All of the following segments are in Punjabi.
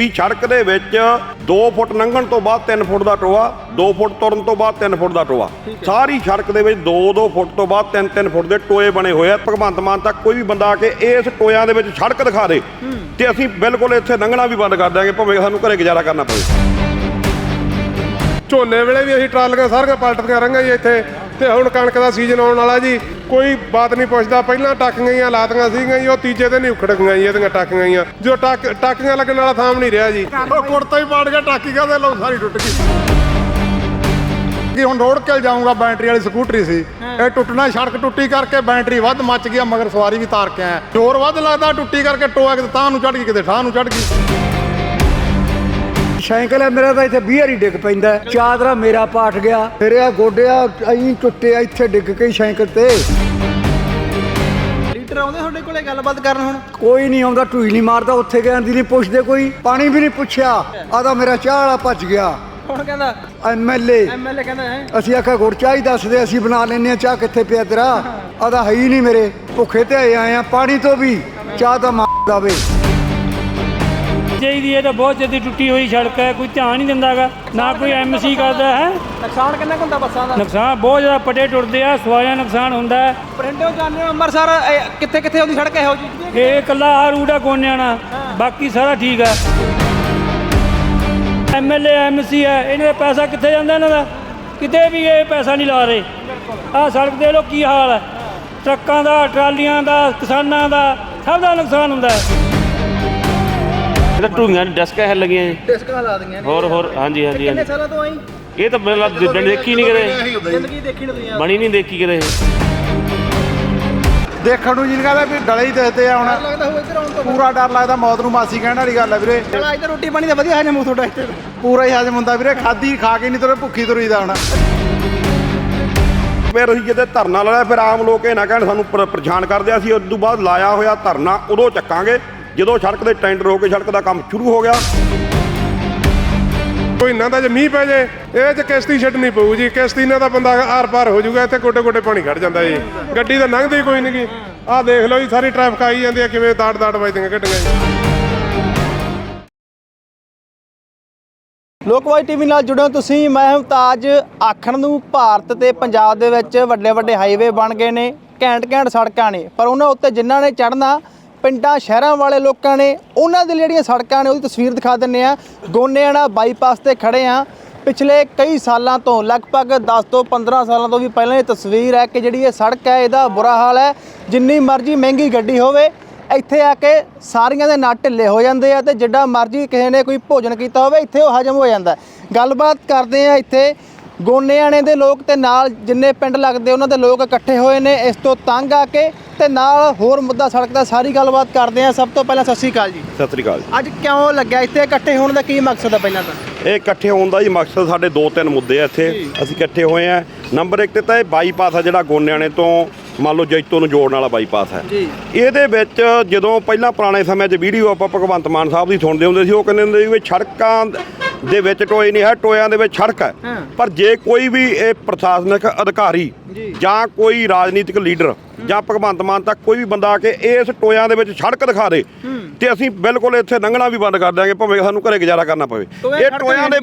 ਵੀ ਸੜਕ ਦੇ ਵਿੱਚ 2 ਫੁੱਟ ਲੰਘਣ ਤੋਂ ਬਾਅਦ 3 ਫੁੱਟ ਦਾ ਟੋਆ 2 ਫੁੱਟ ਤੁਰਨ ਤੋਂ ਬਾਅਦ 3 ਫੁੱਟ ਦਾ ਟੋਆ। ਸਾਰੀ ਸੜਕ ਦੇ ਵਿੱਚ 2-2 ਫੁੱਟ ਤੋਂ ਬਾਅਦ 3-3 ਫੁੱਟ ਦੇ ਟੋਏ ਬਣੇ ਹੋਏ ਆ। ਭਗਵੰਤ ਮਾਨ ਤੱਕ ਕੋਈ ਵੀ ਬੰਦਾ ਆ ਕੇ ਇਸ ਟੋਇਆਂ ਦੇ ਵਿੱਚ ਸੜਕ ਦਿਖਾ ਦੇ ਤੇ ਅਸੀਂ ਬਿਲਕੁਲ ਇੱਥੇ ਲੰਘਣਾ ਵੀ ਬੰਦ ਕਰ ਦਿਆਂਗੇ ਭਾਵੇਂ ਸਾਨੂੰ ਘਰੇ ਗੁਜ਼ਾਰਾ ਕਰਨਾ ਪਵੇ। ਝੋਨੇ ਵੇਲੇ ਵੀ ਅਸੀਂ ਟਰਾਲੀਆਂ ਸਾਰੀਆਂ ਪਲਟਦੀਆਂ ਰਹੀਆਂ ਜੀ ਇੱਥੇ। ਤੇ ਹੁਣ ਕਣਕ ਦਾ ਸੀਜ਼ਨ ਆਉਣ ਵਾਲਾ ਜੀ ਕੋਈ ਬਾਤ ਨਹੀਂ ਪੁੱਛਦਾ। ਪਹਿਲਾਂ ਟਾਕੀਆਂ ਹੀ ਲਾਤੀਆਂ ਸੀਗੀਆਂ ਜੀ ਉਹ ਤੀਜੇ ਦਿਨ ਹੀ ਉਖੜ ਗਈਆਂ ਜੀ ਇਹਦੀਆਂ ਟਾਕੀਆਂ ਹੀ ਜੋ ਟਾਕ ਟਾਕੀਆਂ ਲੱਗਣ ਵਾਲਾ ਥਾਮ ਨਹੀਂ ਰਿਹਾ ਜੀ। ਉਹ ਕੁੜਤਾ ਹੀ ਪਾੜ ਗਿਆ ਟਾਕੀ ਕਾਹਦੇ ਲੋ ਸਾਰੀ ਟੁੱਟ ਗਈ? ਕਿ ਹੁਣ ਰੋਡ ਕੇ ਜਾਊਂਗਾ ਬੈਟਰੀ ਵਾਲੀ ਸਕੂਟਰੀ ਸੀ। ਇਹ ਟੁੱਟਣਾ ਸੜਕ ਟੁੱਟੀ ਕਰਕੇ ਬੈਟਰੀ ਵੱਧ ਮੱਚ ਗਿਆ ਮਗਰ ਸਵਾਰੀ ਵੀ ਤਾਰ ਕੇ ਆਇਆ। ਜ਼ੋਰ ਵੱਧ ਲੱਗਦਾ ਟੁੱਟੀ ਕਰਕੇ ਟੋਆ ਕਿਤੇ ਤਾਂ ਨੂੰ ਚੜ ਗਈ ਕਿਤੇ ਠਾਹ ਨੂੰ ਚੜ ਗਈ। ਸਾਈਕਲ ਹੈ ਮੇਰਾ ਤਾਂ ਇੱਥੇ ਬੀਅਰ ਹੀ ਡਿੱਗ ਪੈਂਦਾ ਹੈ। ਚਾਦਰਾ ਮੇਰਾ ਪਾਟ ਗਿਆ। ਫਿਰ ਇਹ ਗੋਡਿਆ ਅਹੀਂ ਟੁੱਟਿਆ ਇੱਥੇ ਡਿੱਗ ਕੇ ਹੀ ਸਾਈਕਲ ਤੇ। ਲੀਡਰ ਆਉਂਦੇ ਤੁਹਾਡੇ ਕੋਲੇ ਗੱਲਬਾਤ ਕਰਨ ਹੁਣ? ਕੋਈ ਨਹੀਂ ਆਉਂਦਾ ਢੂਈ ਨਹੀਂ ਮਾਰਦਾ ਉੱਥੇ ਗਿਆ ਦੀ ਨਹੀਂ ਪੁੱਛਦੇ ਕੋਈ। ਪਾਣੀ ਵੀ ਨਹੀਂ ਪੁੱਛਿਆ। ਆਦਾ ਮੇਰਾ ਚਾਹ ਵਾਲਾ ਭੱਜ ਗਿਆ। ਕੌਣ ਕਹਿੰਦਾ? ਐਮਐਲਏ ਐਮਐਲਏ ਕਹਿੰਦਾ ਹੈ? ਅਸੀਂ ਆਖਿਆ ਗੁੜ ਚਾਹ ਹੀ ਦੱਸਦੇ ਅਸੀਂ ਬਣਾ ਲੈਨੇ ਆ ਚਾਹ ਕਿੱਥੇ ਪਿਆ ਤੇਰਾ? ਆਦਾ ਹੈ ਹੀ ਨਹੀਂ ਮੇਰੇ। ਭੁੱਖੇ ਤੇ ਆਏ ਆਏ ਆ ਪਾਣੀ ਤੋਂ ਵੀ। ਚਾਹ ਤਾਂ ਮਾਰਦਾ ਵੇ ਚਾਹੀਦੀ ਹੈ ਤਾਂ ਬਹੁਤ ਜਲਦੀ ਟੁੱਟੀ ਹੋਈ ਸੜਕ ਹੈ ਕੋਈ ਧਿਆਨ ਨਹੀਂ ਦਿੰਦਾਗਾ ਨਾ ਕੋਈ ਐਮਸੀ ਕਰਦਾ ਹੈ? ਨੁਕਸਾਨ ਕਿੰਨਾ ਕੁ ਹੁੰਦਾ ਬੱਸਾਂ ਦਾ? ਨੁਕਸਾਨ ਬਹੁਤ ਜ਼ਿਆਦਾ ਪੱਟੇ ਟੁੱਟਦੇ ਆ ਸਵਾਰੀਆਂ ਦਾ ਨੁਕਸਾਨ ਹੁੰਦਾ ਹੈ। ਪਰਿੰਡੋਂ ਜਾਂਦੇ ਹੋ ਅੰਮ੍ਰਿਤਸਰ ਇਹ ਕਿੱਥੇ ਕਿੱਥੇ ਆਉਂਦੀ ਸੜਕ ਇਹੋ ਜਿਹੀ ਇਹ ਇਕੱਲਾ ਆ ਰੂਟ ਆ ਗੋਨਿਆਣਾ ਬਾਕੀ ਸਾਰਾ ਠੀਕ ਹੈ। ਐਮਐਲਏ ਐਮਸੀ ਹੈ ਇਹਨਾਂ ਦਾ ਪੈਸਾ ਕਿੱਥੇ ਜਾਂਦਾ ਇਹਨਾਂ ਦਾ? ਕਿਤੇ ਵੀ ਇਹ ਪੈਸਾ ਨਹੀਂ ਲਾ ਰਹੇ। ਆਹ ਸੜਕ ਦੇ ਲੋ ਕੀ ਹਾਲ ਹੈ। ਟਰੱਕਾਂ ਦਾ ਟਰਾਲੀਆਂ ਦਾ ਕਿਸਾਨਾਂ ਦਾ ਸਭ ਦਾ ਨੁਕਸਾਨ ਹੁੰਦਾ ਹੈ। ਇਹ ਤਾਂ ਢੂੰਗੀਆਂ ਦੀ ਡਸਕਾਂ ਹੈ ਲੱਗੀਆਂ ਜੀ। ਡਿਸਕਾਂ ਲਾ ਦਿੰਦੀਆਂ ਨੇ। ਹੋਰ ਹੋਰ ਹਾਂਜੀ ਹਾਂਜੀ ਕਿੰਨੇ ਹਾਂਜੀ। ਸਾਲਾਂ ਤੋਂ ਆਈ? ਇਹ ਤਾਂ ਮੈਨੂੰ ਲੱਗਦਾ ਦੇਖੀ ਨਹੀਂ ਕਦੇ। ਜ਼ਿੰਦਗੀ ਦੇਖੀ ਨਹੀਂ ਤੁਸੀਂ। ਬਣੀ ਨਹੀਂ ਦੇਖੀ ਕਦੇ ਦੇਖਣ ਨੂੰ ਜੀ ਕਹਿੰਦਾ ਵੀ ਡਲੇ ਹੀ ਦਿਖਦੇ ਆ ਹੁਣ। ਲੱਗਦਾ ਹੋਊ ਇੱਧਰ ਆਉਣ ਤੋਂ ਪੂਰਾ ਡਰ ਲੱਗਦਾ ਮੌਤ ਨੂੰ ਮਾਸੀ ਕਹਿਣ ਵਾਲੀ ਗੱਲ ਹੈ ਵੀਰੇ। ਚਲ ਅੱਜ ਤਾਂ ਰੋਟੀ ਪਾਣੀ ਦਾ ਵਧੀਆ ਹਜਮ ਹੋ ਤੁਹਾਡਾ ਇੱਥੇ। ਪੂਰਾ ਹੀ ਹਜਮ ਹੁੰਦਾ ਵੀਰੇ ਖਾਦੀ ਖਾ ਕੇ ਨਹੀਂ ਤੁਰੇ ਭੁੱਖੀ ਤੁਰੀਦਾ ਹੁਣ। ਫਿਰ ਅਸੀਂ ਜਦੋਂ ਧਰਨਾ ਲਾਇਆ ਫਿਰ ਆਮ ਲੋਕ ਇਹ ਨਾ ਕਹਿਣ ਸਾਨੂੰ ਪਰ- ਪਰੇਸ਼ਾਨ ਕਰਦੇ ਆ। ਅਸੀਂ ਉਸ ਤੋਂ ਬਾਅਦ ਲਾਇਆ ਹੋਇਆ ਧਰਨਾ ਉਦੋਂ ਚੱਕਾਂਗੇ। ਜਦੋਂ ਸੜਕ ਦੇ ਟੈਂਡਰ ਹੋ ਕੇ ਸੜਕ ਦਾ ਕੰਮ ਸ਼ੁਰੂ ਹੋ ਗਿਆ। ਕੋਈ ਨਾ ਦਾ ਜੇ ਮੀਂਹ ਪੈ ਜੇ ਇਹ ਚ ਕਿਸ਼ਤੀ ਛੱਡਣੀ ਪਊ ਜੀ। ਕਿਸ਼ਤੀ ਨਾਲ ਤਾਂ ਬੰਦਾ ਆਰ ਪਾਰ ਹੋ ਜਾਊਗਾ ਇੱਥੇ ਗੋਡੇ ਪਾਣੀ ਖੜ ਜਾਂਦਾ ਜੀ। ਗੱਡੀ ਤਾਂ ਲੰਘਦੀ ਕੋਈ ਨਹੀਂ ਗੀ। ਆਹ ਦੇਖ ਲਓ ਜੀ ਸਾਰੀ ਟ੍ਰੈਫਿਕ ਆਈ ਜਾਂਦੀ ਆ ਕਿਵੇਂ ਦਾੜ ਦਾੜ ਵੱਜਦੀਆਂ ਗੱਡੀਆਂ ਜੀ। ਲੋਕਵਾਈ ਟੀਵੀ ਨਾਲ ਜੁੜੇ ਹੋ ਤੁਸੀਂ। ਮੈਂ ਮੁਮਤਾਜ ਆਖਣ ਨੂੰ ਭਾਰਤ ਤੇ ਪੰਜਾਬ ਦੇ ਵਿੱਚ ਵੱਡੇ ਵੱਡੇ ਹਾਈਵੇ ਬਣ ਗਏ ਨੇ। ਘੈਂਟ ਘੈਂਟ ਸੜਕਾਂ ਨੇ। ਪਰ ਉਹਨਾਂ ਉੱਤੇ ਜਿਨ੍ਹਾਂ ਨੇ ਚੜਨਾ ਪਿੰਡਾਂ, ਸ਼ਹਿਰਾਂ ਵਾਲੇ ਲੋਕਾਂ ਨੇ ਉਹਨਾਂ ਦੇ ਜਿਹੜੀਆਂ ਸੜਕਾਂ ਨੇ ਉਹਦੀ ਤਸਵੀਰ ਦਿਖਾ ਦਿੰਨੇ ਆ ਗੋਨੇਆਣਾ ਬਾਈਪਾਸ ਤੇ ਖੜੇ ਆ ਪਿਛਲੇ ਕਈ ਸਾਲਾਂ ਤੋਂ, ਲਗਭਗ 10 ਤੋਂ 15 ਸਾਲਾਂ ਤੋਂ ਵੀ ਪਹਿਲਾਂ ਇਹ ਤਸਵੀਰ ਹੈ ਕਿ ਜਿਹੜੀ ਇਹ ਸੜਕ ਹੈ, ਇਹਦਾ ਬੁਰਾ ਹਾਲ ਹੈ। ਜਿੰਨੀ ਮਰਜ਼ੀ ਮਹਿੰਗੀ ਗੱਡੀ ਹੋਵੇ, ਇੱਥੇ ਆ ਕੇ ਸਾਰੀਆਂ ਦੇ ਨਟ ਢਿੱਲੇ ਹੋ ਜਾਂਦੇ ਆ ਤੇ ਜਿੱਡਾ ਮਰਜ਼ੀ ਕਿਸੇ ਨੇ ਕੋਈ ਭੋਜਨ ਕੀਤਾ ਹੋਵੇ, ਇੱਥੇ ਉਹ ਹਜਮ ਹੋ ਜਾਂਦਾ ਗੱਲਬਾਤ ਕਰਦੇ ਆ ਇੱਥੇ ਗੋਨੇਆਣੇ ਦੇ ਲੋਕ ਤੇ ਨਾਲ ਜਿੰਨੇ ਪਿੰਡ ਲੱਗਦੇ ਉਹਨਾਂ ਦੇ ਲੋਕ ਇਕੱਠੇ ਹੋਏ ਨੇ ਇਸ ਤੋਂ ਤੰਗ ਆ ਕੇ ਤੇ ਨਾਲ ਹੋਰ ਮੁੱਦਾ ਸੜਕ ਦਾ ਸਾਰੀ ਗੱਲਬਾਤ ਕਰਦੇ ਆ ਸਭ ਤੋਂ ਪਹਿਲਾਂ ਸਤਿ ਸ਼੍ਰੀ ਅਕਾਲ ਜੀ। ਸਤਿ ਸ੍ਰੀ ਅਕਾਲ ਜੀ। ਅੱਜ ਕਿਉਂ ਲੱਗਿਆ ਇੱਥੇ ਇਕੱਠੇ ਹੋਣ ਦਾ ਕੀ ਮਕਸਦ ਹੈ ਪਹਿਲਾਂ ਤਾਂ? ਇਹ ਇਕੱਠੇ ਹੋਣ ਦਾ ਜੀ ਮਕਸਦ ਸਾਡੇ ਦੋ ਤਿੰਨ ਮੁੱਦੇ ਆ ਇੱਥੇ। ਅਸੀਂ ਇਕੱਠੇ ਹੋਏ ਆ ਨੰਬਰ 1 ਤੇ ਤਾਂ ਇਹ ਬਾਈਪਾਸ ਆ ਜਿਹੜਾ ਗੋਨਿਆਣੇ ਤੋਂ ਮੰਨ ਲਓ ਜੈਤੋ ਨੂੰ ਜੋੜਨ ਵਾਲਾ ਬਾਈਪਾਸ ਹੈ। ਜੀ। ਇਹਦੇ ਵਿੱਚ ਜਦੋਂ ਪਹਿਲਾਂ ਪੁਰਾਣੇ ਸਮੇਂ 'ਚ ਵੀਡੀਓ ਆਪਾਂ ਭਗਵੰਤ ਮਾਨ ਸਾਹਿਬ ਦੀ ਸੁਣਦੇ ਹੁੰਦੇ ਸੀ ਉਹ ਕਹਿੰਦੇ ਹੁੰਦੇ ਸੀ ਵੀ ਸੜਕਾਂ ਦੇ ਵਿੱਚ ਟੋਏ ਨਹੀਂ ਹੈ ਟੋਇਆਂ ਦੇ ਵਿੱਚ ਸੜਕ ਹੈ। ਪਰ ਜੇ ਕੋਈ ਵੀ ਇਹ ਪ੍ਰਸ਼ਾਸਨਿਕ ਅਧਿਕਾਰੀ ਜਾਂ। ਕੋਈ ਰਾਜਨੀਤਿਕ ਲੀਡਰ ਜਾਂ ਭਗਵੰਤ ਮਾਨ ਤੱਕ ਕੋਈ ਵੀ ਬੰਦਾ ਆ ਕੇ ਇਸ ਟੋਇਆਂ ਦੇ ਵਿੱਚ ਸੜਕ ਦਿਖਾ ਦੇ ਤੇ ਅਸੀਂ ਬਿਲਕੁਲ ਇੱਥੇ ਲੰਘਣਾ ਵੀ ਬੰਦ ਕਰ ਦਿਆਂਗੇ ਭਾਵੇਂ ਸਾਨੂੰ ਘਰੇ ਗੁਜ਼ਾਰਾ ਕਰਨਾ ਪਵੇ। ਇਹ ਟੋਇਆਂ ਦੇ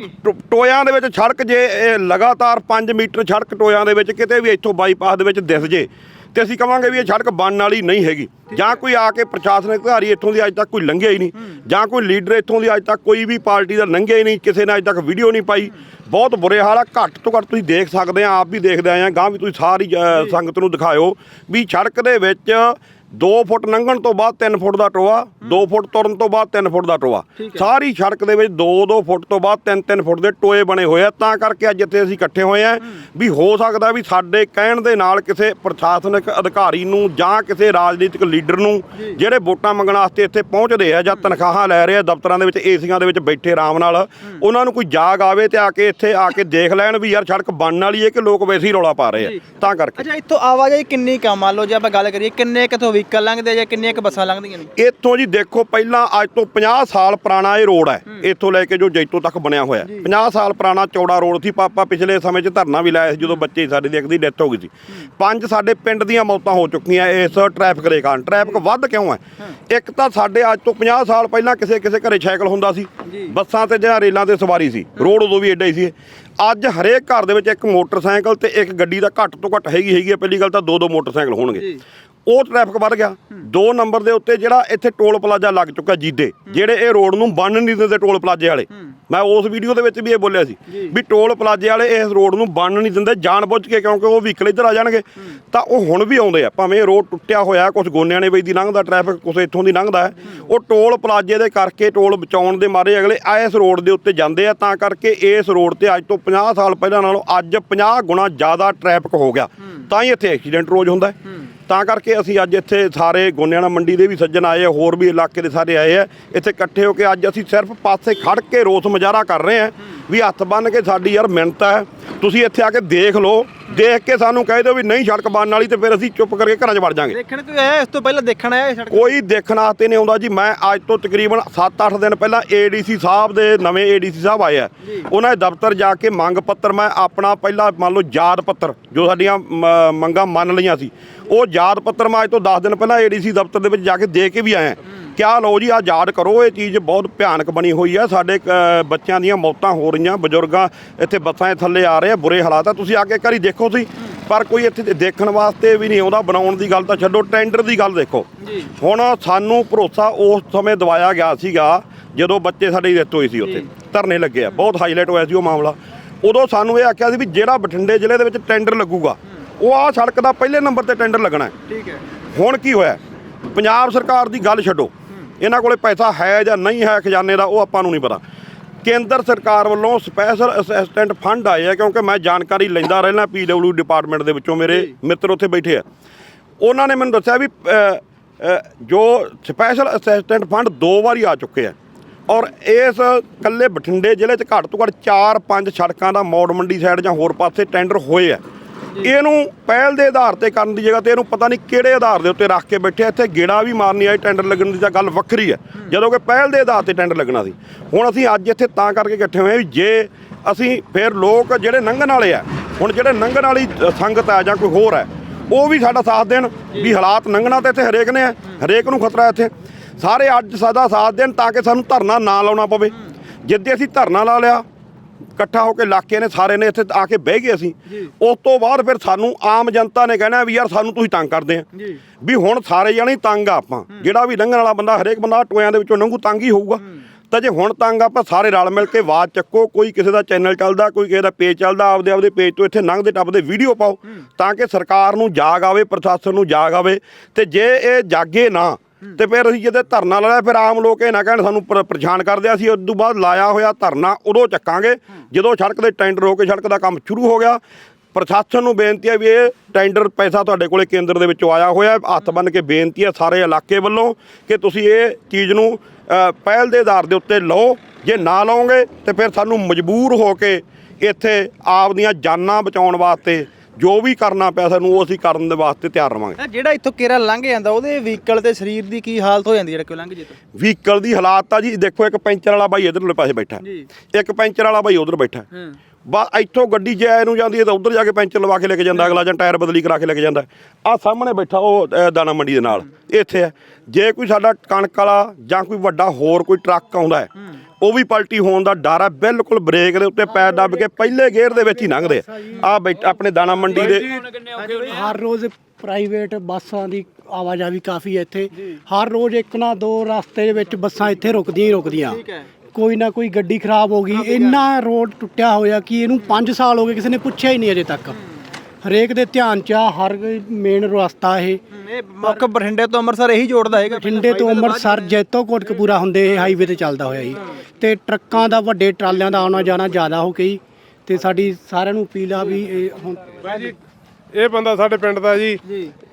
ਟੋਇਆਂ ਦੇ ਵਿੱਚ ਸੜਕ ਜੇ ਇਹ ਲਗਾਤਾਰ 5 ਮੀਟਰ ਸੜਕ ਟੋਇਆਂ ਦੇ ਵਿੱਚ ਕਿਤੇ ਵੀ ਇੱਥੋਂ ਬਾਈਪਾਸ ਦੇ ਵਿੱਚ ਦਿਸ ਜੇ ਤੇ ਅਸੀਂ ਕਵਾਂਗੇ ਵੀ ਇਹ ਸੜਕ ਬਣਨ ਵਾਲੀ ਨਹੀਂ ਹੈਗੀ। ਜਾਂ ਕੋਈ ਆ ਕੇ ਪ੍ਰਸ਼ਾਸਨਿਕ ਅਧਿਕਾਰੀ ਇੱਥੋਂ ਦੀ ਅੱਜ ਤੱਕ ਕੋਈ ਲੰਘਿਆ ਹੀ ਨਹੀਂ। ਜਾਂ ਕੋਈ ਲੀਡਰ ਇੱਥੋਂ ਦੀ ਅੱਜ ਤੱਕ ਕੋਈ ਵੀ ਪਾਰਟੀ ਦਾ ਲੰਘਿਆ ਹੀ ਨਹੀਂ ਕਿਸੇ ਨੇ ਅੱਜ ਤੱਕ ਵੀਡੀਓ ਨਹੀਂ ਪਾਈ। ਬਹੁਤ ਬੁਰੇ ਹਾਲ ਆ ਘੱਟ ਤੋਂ ਘੱਟ ਤੁਸੀਂ ਦੇਖ ਸਕਦੇ ਆ ਆਪ ਵੀ ਦੇਖਦੇ ਆਏ ਆ ਗਾਂ ਵੀ ਤੁਸੀਂ ਸਾਰੀ ਸੰਗਤ ਨੂੰ ਦਿਖਾਇਓ ਵੀ ਸੜਕ ਦੇ ਵਿੱਚ 2 ਫੁੱਟ ਲੰਘਣ ਤੋਂ ਬਾਅਦ 3 ਫੁੱਟ ਦਾ ਟੋਆ 2 ਫੁੱਟ ਤੁਰਨ ਤੋਂ ਬਾਅਦ 3 ਫੁੱਟ ਦਾ ਟੋਆ। ਸਾਰੀ ਸੜਕ ਦੇ ਵਿੱਚ 2-2 ਫੁੱਟ ਤੋਂ ਬਾਅਦ 3-3 ਫੁੱਟ ਦੇ ਟੋਏ ਬਣੇ ਹੋਏ ਆ। ਤਾਂ ਕਰਕੇ ਅੱਜ ਇੱਥੇ ਅਸੀਂ ਇਕੱਠੇ ਹੋਏ ਆ ਵੀ ਹੋ ਸਕਦਾ ਵੀ ਸਾਡੇ ਕਹਿਣ ਦੇ ਨਾਲ ਕਿਸੇ ਪ੍ਰਸ਼ਾਸਨਿਕ ਅਧਿਕਾਰੀ ਨੂੰ ਜਾਂ ਕਿਸੇ ਰਾਜਨੀਤਿਕ ਲੀਡਰ ਨੂੰ ਜਿਹੜੇ ਵੋਟਾਂ ਮੰਗਣ ਵਾਸਤੇ ਇੱਥੇ ਪਹੁੰਚਦੇ ਆ ਜਾਂ ਤਨਖਾਹਾਂ ਲੈ ਰਹੇ ਆ ਦਫ਼ਤਰਾਂ ਦੇ ਵਿੱਚ ਏਸੀਆਂ ਦੇ ਵਿੱਚ ਬੈਠੇ ਆਰਾਮ ਨਾਲ ਉਹਨਾਂ ਨੂੰ ਕੋਈ ਜਾਗ ਆਵੇ ਤੇ ਆ ਕੇ ਇੱਥੇ ਆ ਕੇ ਦੇਖ ਲੈਣ ਵੀ ਯਾਰ ਸੜਕ ਬਣਨ ਵਾਲੀ ਹੈ ਕਿ ਲੋਕ ਵੈਸੇ ਹੀ ਰੌਲਾ ਪਾ ਰਹੇ ਆ। ਤਾਂ ਕਰਕੇ। ਅੱਛਾ ਇੱਥੋਂ ਆਵਾਜਾਈ ਕਿੰਨੀ ਕਾ ਮੰਨ ਲਓ ਜੇ ਆਪਾਂ ਗੱਲ ਕਰੀਏ ਕਿੰਨੇ ਕਿਥੋਂ ਵਹੀਕਲ ਵਹੀਕਲ ਲੰਘਦੇ ਜਾਂ ਕਿੰਨੀਆਂ ਕੁ ਬੱਸਾਂ ਲੰਘਦੀਆਂ ਨੇ? ਇੱਥੋਂ ਜੀ ਦੇਖੋ ਪਹਿਲਾਂ ਅੱਜ ਤੋਂ 50 ਸਾਲ ਪੁਰਾਣਾ ਇਹ ਰੋਡ ਹੈ। ਇੱਥੋਂ ਲੈ ਕੇ ਜੋ ਜੈਤੋ ਤੱਕ ਬਣਿਆ ਹੋਇਆ ਹੈ। 50 ਸਾਲ ਪੁਰਾਣਾ ਚੌੜਾ ਰੋਡ ਸੀ। ਪਾਪਾ ਪਿਛਲੇ ਸਮੇਂ 'ਚ ਧਰਨਾ ਵੀ ਲਾਇਆ ਸੀ ਜਦੋਂ ਬੱਚੇ ਸਾਡੇ ਦੀ ਇੱਕ ਦੀ ਡੈਥ ਹੋ ਗਈ ਸੀ। ਪੰਜ ਸਾਡੇ ਪਿੰਡ ਦੀਆਂ ਮੌਤਾਂ ਹੋ ਚੁੱਕੀਆਂ ਇਸ ਟ੍ਰੈਫਿਕ ਦੇ ਕਾਰਨ। ਟ੍ਰੈਫਿਕ ਵੱਧ ਕਿਉਂ ਹੈ? ਇੱਕ ਤਾਂ ਸਾਡੇ ਅੱਜ ਤੋਂ 50 ਸਾਲ ਪਹਿਲਾਂ ਕਿਸੇ ਕਿਸੇ ਘਰੇ ਸਾਈਕਲ ਹੁੰਦਾ ਸੀ। ਬੱਸਾਂ ਤੇ ਜਾਂ ਰੇਲਾਂ ਤੇ ਸਵਾਰੀ ਸੀ। ਰੋਡ ਉਦੋਂ ਵੀ ਐਡਾ ਹੀ ਸੀ। ਅੱਜ ਹਰੇਕ ਘਰ ਦੇ ਵਿੱਚ ਇੱਕ ਮੋਟਰਸਾਈਕਲ ਤੇ ਇੱਕ ਗੱਡੀ ਦਾ ਘੱਟ ਤੋਂ ਘੱਟ ਹੈਗੀ ਹੈਗੀ ਹੈ। ਪਹਿਲੀ ਗੱਲ ਤਾਂ ਦੋ ਦੋ ਮੋਟਰਸਾਈਕਲ ਹੋਣਗੇ। ਉਹ ਟ੍ਰੈਫਿਕ ਵੱਧ ਗਿਆ। ਦੋ ਨੰਬਰ ਦੇ ਉੱਤੇ ਜਿਹੜਾ ਇੱਥੇ ਟੋਲ ਪਲਾਜ਼ਾ ਲੱਗ ਚੁੱਕਾ ਜੀਦੇ ਜਿਹੜੇ ਇਹ ਰੋਡ ਨੂੰ ਬੰਨ ਨਹੀਂ ਦਿੰਦੇ ਟੋਲ ਪਲਾਜ਼ੇ ਵਾਲੇ। ਮੈਂ ਉਸ ਵੀਡੀਓ ਦੇ ਵਿੱਚ ਵੀ ਇਹ ਬੋਲਿਆ ਸੀ ਵੀ ਟੋਲ ਪਲਾਜ਼ੇ ਵਾਲੇ ਇਸ ਰੋਡ ਨੂੰ ਬੰਨ ਨਹੀਂ ਦਿੰਦੇ ਜਾਣ ਬੁੱਝ ਕੇ ਕਿਉਂਕਿ ਉਹ ਵਹੀਕਲ ਇੱਧਰ ਆ ਜਾਣਗੇ। ਤਾਂ ਉਹ ਹੁਣ ਵੀ ਆਉਂਦੇ ਆ ਭਾਵੇਂ ਇਹ ਰੋਡ ਟੁੱਟਿਆ ਹੋਇਆ ਕੁਝ ਗੋਨਿਆਂ ਨੇ ਦੀ ਲੰਘਦਾ ਟ੍ਰੈਫਿਕ ਕੁਝ ਇੱਥੋਂ ਦੀ ਲੰਘਦਾ ਉਹ ਟੋਲ ਪਲਾਜ਼ੇ ਦੇ ਕਰਕੇ ਟੋਲ ਬਚਾਉਣ ਦੇ ਮਾਰੇ ਅਗਲੇ ਇਸ ਰੋਡ ਦੇ ਉੱਤੇ ਜਾਂਦੇ ਆ ਤਾਂ ਕਰਕੇ ਇਸ ਰੋਡ ਤੇ ਅੱਜ ਤੋਂ 50 ਸਾਲ ਪਹਿਲਾਂ ਨਾਲੋਂ ਅੱਜ 50 ਗੁਣਾ ਜ਼ਿਆਦਾ ਟ੍ਰੈਫਿਕ ਹੋ ਗਿਆ। ਤਾਂ ਹੀ ਇੱਥੇ ਐਕਸੀਡੈਂਟ ਰੋਜ਼ ਹੁੰਦਾ ਹੈ। ਤਾਂ ਕਰਕੇ ਅਸੀਂ ਅੱਜ ਇੱਥੇ ਸਾਰੇ ਗੋਨਿਆਣਾ ਮੰਡੀ ਦੇ ਵੀ ਸੱਜਣ ਆਏ ਆ, ਹੋਰ ਵੀ ਇਲਾਕੇ ਦੇ ਸਾਰੇ ਆਏ ਆ। ਇੱਥੇ ਇਕੱਠੇ ਹੋ ਕੇ ਅੱਜ ਅਸੀਂ ਸਿਰਫ ਪਾਸੇ ਖੜ ਕੇ ਰੋਸ ਮੁਜ਼ਾਹਰਾ ਕਰ ਰਹੇ ਆ ਵੀ ਹੱਥ ਬੰਨ ਕੇ ਸਾਡੀ ਯਾਰ ਮਿਹਨਤ ਹੈ। ਤੁਸੀਂ ਇੱਥੇ ਆ ਕੇ ਦੇਖ ਲਓ ਦੇਖ ਕੇ ਸਾਨੂੰ ਕਹਿ ਦਿਓ ਵੀ ਨਹੀਂ ਸੜਕ ਬਣਨ ਵਾਲੀ ਤੇ ਫਿਰ ਅਸੀਂ ਚੁੱਪ ਕਰਕੇ ਘਰਾਂ 'ਚ ਵੜ ਜਾਾਂਗੇ। ਦੇਖਣ ਕੋਈ ਆਇਆ ਇਸ ਤੋਂ ਪਹਿਲਾਂ ਦੇਖਣ ਆਇਆ ਇਹ ਸੜਕ ਕੋਈ ਦੇਖਣ ਵਾਸਤੇ ਨਹੀਂ ਆਉਂਦਾ ਜੀ। ਮੈਂ ਅੱਜ ਤੋਂ ਤਕਰੀਬਨ 7-8 ਦਿਨ ਪਹਿਲਾਂ ਏਡੀਸੀ ਸਾਹਿਬ ਦੇ ਨਵੇਂ ਏਡੀਸੀ ਸਾਹਿਬ ਆਏ ਆ। ਉਹਨਾਂ ਦੇ ਦਫ਼ਤਰ ਜਾ ਕੇ ਮੰਗ ਪੱਤਰ ਮੈਂ ਆਪਣਾ ਪਹਿਲਾਂ ਮੰਨ ਲਓ ਯਾਦ ਪੱਤਰ ਜੋ ਸਾਡੀਆਂ ਮੰਗਾਂ ਮੰਨ ਲਈਆਂ ਸੀ ਉਹ ਯਾਦ ਪੱਤਰ ਮੈਂ ਅੱਜ ਤੋਂ 10 ਦਿਨ ਪਹਿਲਾਂ ਏਡੀਸੀ ਦਫ਼ਤਰ ਦੇ ਵਿੱਚ ਜਾ ਕੇ ਦੇ ਕੇ ਵੀ ਆਇਆ। ਕਿਆ ਲਓ ਜੀ ਆ ਯਾਦ ਕਰੋ ਇਹ ਚੀਜ਼ ਬਹੁਤ ਭਿਆਨਕ ਬਣੀ ਹੋਈ ਆ। ਸਾਡੇ ਬੱਚਿਆਂ ਦੀਆਂ ਮੌਤਾਂ ਹੋ ਰਹੀਆਂ ਬਜ਼ੁਰਗਾਂ ਇੱਥੇ ਬੱਸਾਂ ਦੇ ਥੱਲੇ ਆ ਰਹੇ ਆ ਬੁਰੇ ਹਾਲਾਤ ਆ। ਤੁਸੀਂ ਆ ਕੇ ਵਾਰੀ ਦੇਖੋ ਤੁਸੀਂ ਪਰ ਕੋਈ ਇੱਥੇ ਦੇਖਣ ਵਾਸਤੇ ਵੀ ਨਹੀਂ ਆਉਂਦਾ ਬਣਾਉਣ ਦੀ ਗੱਲ ਤਾਂ ਛੱਡੋ ਟੈਂਡਰ ਦੀ ਗੱਲ ਦੇਖੋ। ਹੁਣ ਸਾਨੂੰ ਭਰੋਸਾ ਉਸ ਸਮੇਂ ਦਵਾਇਆ ਗਿਆ ਸੀਗਾ ਜਦੋਂ ਬੱਚੇ ਸਾਡੇ ਦੀ ਡੈਥ ਹੋਈ ਸੀ ਉੱਥੇ। ਧਰਨੇ ਲੱਗੇ ਆ ਬਹੁਤ ਹਾਈਲਾਈਟ ਹੋਇਆ ਸੀ ਉਹ ਮਾਮਲਾ। ਉਦੋਂ ਸਾਨੂੰ ਇਹ ਆਖਿਆ ਸੀ ਵੀ ਜਿਹੜਾ ਬਠਿੰਡੇ ਜ਼ਿਲ੍ਹੇ ਦੇ ਵਿੱਚ ਟੈਂਡਰ ਲੱਗੂਗਾ ਉਹ ਆ ਸੜਕ ਦਾ ਪਹਿਲੇ ਨੰਬਰ ਤੇ ਟੈਂਡਰ ਲੱਗਣਾ ਹੈ। ਠੀਕ ਹੈ। ਹੁਣ ਕੀ ਹੋਇਆ? ਪੰਜਾਬ ਸਰਕਾਰ ਦੀ ਗੱਲ ਛੱਡੋ। ਇਹਨਾਂ ਕੋਲੇ ਪੈਸਾ ਹੈ ਜਾਂ ਨਹੀਂ ਹੈ ਖਜ਼ਾਨੇ ਦਾ ਉਹ ਆਪਾਂ ਨੂੰ ਨਹੀਂ ਪਤਾ। ਕੇਂਦਰ ਸਰਕਾਰ ਵੱਲੋਂ ਸਪੈਸ਼ਲ ਅਸਿਸਟੈਂਟ ਫੰਡ ਆਏ ਆ ਕਿਉਂਕਿ ਮੈਂ ਜਾਣਕਾਰੀ ਲੈਂਦਾ ਰਹਿਣਾ ਪੀਡਬਲਯੂ ਡਿਪਾਰਟਮੈਂਟ ਦੇ ਵਿੱਚੋਂ ਮੇਰੇ ਮਿੱਤਰ ਉੱਥੇ ਬੈਠੇ ਆ। ਉਹਨਾਂ ਨੇ ਮੈਨੂੰ ਦੱਸਿਆ ਵੀ ਜੋ ਸਪੈਸ਼ਲ ਅਸਿਸਟੈਂਟ ਫੰਡ ਦੋ ਵਾਰੀ ਆ ਚੁੱਕੇ ਆ। ਔਰ ਇਸ ਕੱਲੇ ਬਠਿੰਡੇ ਜ਼ਿਲ੍ਹੇ 'ਚ ਘੱਟ ਤੋਂ ਘੱਟ 4-5 ਸੜਕਾਂ ਦਾ ਮੌੜ ਮੰਡੀ ਸਾਈਡ ਜਾਂ ਹੋਰ ਪਾਸੇ ਟੈਂਡਰ ਹੋਏ ਆ। ਇਹਨੂੰ ਪਹਿਲ ਦੇ ਆਧਾਰ ਤੇ ਕਰਨ ਦੀ ਜਗ੍ਹਾ ਤੇ ਇਹਨੂੰ ਪਤਾ ਨਹੀਂ ਕਿਹੜੇ ਆਧਾਰ ਦੇ ਉੱਤੇ ਰੱਖ ਕੇ ਬੈਠੇ। ਇੱਥੇ ਗੇੜਾ ਵੀ ਮਾਰਨੀ ਆਈ ਟੈਂਡਰ ਲੱਗਣ ਦੀ ਤਾਂ ਗੱਲ ਵੱਖਰੀ ਹੈ। ਜਦੋਂ ਕਿ ਪਹਿਲ ਦੇ ਆਧਾਰ ਤੇ ਟੈਂਡਰ ਲੱਗਣਾ ਸੀ। ਹੁਣ ਅਸੀਂ ਅੱਜ ਇੱਥੇ ਤਾਂ ਕਰਕੇ ਇਕੱਠੇ ਹੋਏ ਵੀ ਜੇ ਅਸੀਂ ਫਿਰ ਲੋਕ ਜਿਹੜੇ ਲੰਘਣ ਵਾਲੇ ਆ ਹੁਣ ਜਿਹੜੇ ਲੰਘਣ ਵਾਲੀ ਸੰਗਤ ਆ ਜਾਂ ਕੋਈ ਹੋਰ ਹੈ ਉਹ ਵੀ ਸਾਡਾ ਸਾਥ ਦੇਣ ਵੀ ਹਾਲਾਤ ਲੰਘਣਾ ਤੇ ਇੱਥੇ ਹਰੇਕ ਨੇ ਹਰੇਕ ਨੂੰ ਖਤਰਾ ਇੱਥੇ। ਸਾਰੇ ਅੱਜ ਸਾਡਾ ਸਾਥ ਦੇਣ ਤਾਂ ਕਿ ਸਾਨੂੰ ਧਰਨਾ ਨਾ ਲਾਉਣਾ ਪਵੇ। ਜਿੱਦੇ ਅਸੀਂ ਧਰਨਾ ਲਾ ਲਿਆ ਇਕੱਠਾ ਹੋ ਕੇ ਇਲਾਕੇ ਨੇ ਸਾਰੇ ਨੇ ਇੱਥੇ ਆ ਕੇ ਬਹਿ ਗਏ ਅਸੀਂ। ਉਸ ਤੋਂ ਬਾਅਦ ਫਿਰ ਸਾਨੂੰ ਆਮ ਜਨਤਾ ਨੇ ਕਹਿਣਾ ਵੀ ਯਾਰ ਸਾਨੂੰ ਤੁਸੀਂ ਤੰਗ ਕਰਦੇ ਆ। ਵੀ ਹੁਣ ਸਾਰੇ ਜਾਣੇ ਤੰਗ ਆ ਆਪਾਂ। ਜਿਹੜਾ ਵੀ ਲੰਘਣ ਵਾਲਾ ਬੰਦਾ ਹਰੇਕ ਬੰਦਾ ਟੋਇਆਂ ਦੇ ਵਿੱਚੋਂ ਲੰਘੂ ਤੰਗ ਹੀ ਹੋਊਗਾ। ਤਾਂ ਜੇ ਹੁਣ ਤੰਗ ਆਪਾਂ ਸਾਰੇ ਰਲ ਮਿਲ ਕੇ ਆਵਾਜ਼ ਚੱਕੋ ਕੋਈ ਕਿਸੇ ਦਾ ਚੈਨਲ ਚੱਲਦਾ ਕੋਈ ਕਿਸੇ ਦਾ ਪੇਜ ਚੱਲਦਾ ਆਪਦੇ ਆਪਦੇ ਪੇਜ ਤੋਂ ਇੱਥੇ ਲੰਘਦੇ ਟੱਪਦੇ ਵੀਡੀਓ ਪਾਓ ਤਾਂ ਕਿ ਸਰਕਾਰ ਨੂੰ ਜਾਗ ਆਵੇ ਪ੍ਰਸ਼ਾਸਨ ਨੂੰ ਜਾਗ ਆਵੇ। ਤੇ ਜੇ ਇਹ ਜਾਗੇ ਨਾ ਤੇ ਫਿਰ ਅਸੀਂ ਜਦੋਂ ਧਰਨਾ ਲਾਇਆ, ਫਿਰ ਆਮ ਲੋਕ ਇਹ ਨਾ ਕਹਿਣ, ਸਾਨੂੰ ਪਰੇਸ਼ਾਨ ਕਰਦੇ ਆ। ਅਸੀਂ ਉਸ ਤੋਂ ਬਾਅਦ ਲਾਇਆ ਹੋਇਆ ਧਰਨਾ, ਉਦੋਂ ਚੱਕਾਂਗੇ ਜਦੋਂ ਸੜਕ ਦੇ ਟੈਂਡਰ ਹੋ ਕੇ ਸੜਕ ਦਾ ਕੰਮ ਸ਼ੁਰੂ ਹੋ ਗਿਆ, ਪ੍ਰਸ਼ਾਸਨ ਨੂੰ ਬੇਨਤੀ ਹੈ ਵੀ ਇਹ ਟੈਂਡਰ ਪੈਸਾ ਤੁਹਾਡੇ ਕੋਲੇ ਕੇਂਦਰ ਦੇ ਵਿੱਚੋਂ ਆਇਆ ਹੋਇਆ, ਹੱਥ ਬੰਨ ਕੇ ਬੇਨਤੀ ਹੈ ਸਾਰੇ ਇਲਾਕੇ ਵੱਲੋਂ ਕਿ ਤੁਸੀਂ ਇਹ ਚੀਜ਼ ਨੂੰ ਪਹਿਲ ਦੇ ਆਧਾਰ ਦੇ ਉੱਤੇ ਲਓ ਜੇ ਨਾ ਲਓਗੇ, ਤੇ ਫਿਰ ਸਾਨੂੰ ਮਜਬੂਰ ਹੋ ਕੇ ਇੱਥੇ ਆਪ ਦੀਆਂ ਜਾਨਾਂ ਬਚਾਉਣ ਵਾਸਤੇ ਜੋ ਵੀ ਕਰਨਾ ਪਿਆ ਸਾਨੂੰ ਉਹ ਅਸੀਂ ਕਰਨ ਦੇ ਵਾਸਤੇ ਤਿਆਰ ਰਵਾਂਗੇ। ਜਿਹੜਾ ਇੱਥੋਂ ਕੇਰਾ ਲੰਘ ਜਾਂਦਾ ਉਹਦੇ ਵਹੀਕਲ ਤੇ ਸਰੀਰ ਦੀ ਕੀ ਹਾਲਤ ਹੋ ਜਾਂਦੀ ਜਿਹੜਾ ਕੋਈ ਲੰਘ ਜੇ ਤਾਂ? ਵਹੀਕਲ ਦੀ ਹਾਲਾਤ ਆ ਜੀ ਦੇਖੋ ਇੱਕ ਪੈਂਚਰ ਵਾਲਾ ਬਾਈ ਇਧਰਲੇ ਪਾਸੇ ਬੈਠਾ। ਜੀ। ਇੱਕ ਪੈਂਚਰ ਵਾਲਾ ਬਾਈ ਉਧਰ ਬੈਠਾ। ਹੂੰ। ਬਾ ਇੱਥੋਂ ਗੱਡੀ ਜੇ ਇਹਨੂੰ ਜਾਂਦੀ ਹੈ ਤਾਂ ਉਧਰ ਜਾ ਕੇ ਪੈਂਚਰ ਲਵਾ ਕੇ ਲੈ ਕੇ ਜਾਂਦਾ ਅਗਲਾ ਜਾਂ ਟਾਇਰ ਬਦਲੀ ਕਰਾ ਕੇ ਲੈ ਕੇ ਜਾਂਦਾ। ਆ ਸਾਹਮਣੇ ਬੈਠਾ ਉਹ ਅ, ਦਾਣਾ ਮੰਡੀ ਦੇ ਨਾਲ। ਇੱਥੇ ਹੈ। ਜੇ ਕੋਈ ਸਾਡਾ ਕਣਕ ਵਾਲਾ ਜਾਂ ਕੋਈ ਵੱਡਾ ਹੋਰ ਕੋਈ ਟਰੱਕ ਆਉਂਦਾ ਹੈ। ਉਹ ਵੀ ਪਲਟੀ ਹੋਣ ਦਾ ਡਰ ਹੈ ਬਿਲਕੁਲ ਬ੍ਰੇਕ ਦੇ ਉੱਤੇ ਪੈਰ ਦੱਬ ਕੇ ਪਹਿਲੇ ਗੇਅਰ ਦੇ ਵਿੱਚ ਹੀ ਲੰਘਦੇ ਆ। ਆਪਣੇ ਦਾਣਾ ਮੰਡੀ ਦੇ ਹਰ ਰੋਜ਼ ਪ੍ਰਾਈਵੇਟ ਬੱਸਾਂ ਦੀ ਆਵਾਜਾਈ ਕਾਫੀ ਹੈ ਇੱਥੇ। ਹਰ ਰੋਜ਼ ਇੱਕ ਨਾ ਦੋ ਰਸਤੇ ਦੇ ਵਿੱਚ ਬੱਸਾਂ ਇੱਥੇ ਰੁਕਦੀਆਂ ਹੀ ਰੁਕਦੀਆਂ। ਕੋਈ ਨਾ ਕੋਈ ਗੱਡੀ ਖਰਾਬ ਹੋ ਗਈ। ਇੰਨਾ ਰੋਡ ਟੁੱਟਿਆ ਹੋਇਆ ਕਿ ਇਹਨੂੰ 5 ਸਾਲ ਹੋ ਗਏ ਕਿਸੇ ਨੇ ਪੁੱਛਿਆ ਹੀ ਨਹੀਂ ਅਜੇ ਤੱਕ। ਹਰੇਕ ਦੇ ਧਿਆਨ 'ਚ ਆ ਹਰ ਮੇਨ ਰਸਤਾ ਇਹ। ਇਹ ਮੁੱਖ ਬਠਿੰਡੇ ਤੋਂ ਅੰਮ੍ਰਿਤਸਰ ਇਹੀ ਜੋੜਦਾ ਹੈਗਾ। ਬਠਿੰਡੇ ਤੋਂ ਅੰਮ੍ਰਿਤਸਰ ਜੈਤੋ ਕੋਟਕਪੂਰਾ ਹੁੰਦੇ ਇਹ ਹਾਈਵੇ ਤੇ ਚੱਲਦਾ ਹੋਇਆ ਜੀ। ਤੇ ਟਰੱਕਾਂ ਦਾ ਵੱਡੇ ਟਰਾਲਿਆਂ ਦਾ ਆਉਣਾ ਜਾਣਾ ਜ਼ਿਆਦਾ ਹੋ ਗਈ ਤੇ ਸਾਡੀ ਸਾਰਿਆਂ ਨੂੰ ਅਪੀਲ ਆ ਵੀ ਇਹ ਹੁਣ ਇਹ ਬੰਦਾ ਸਾਡੇ ਪਿੰਡ ਦਾ ਜੀ।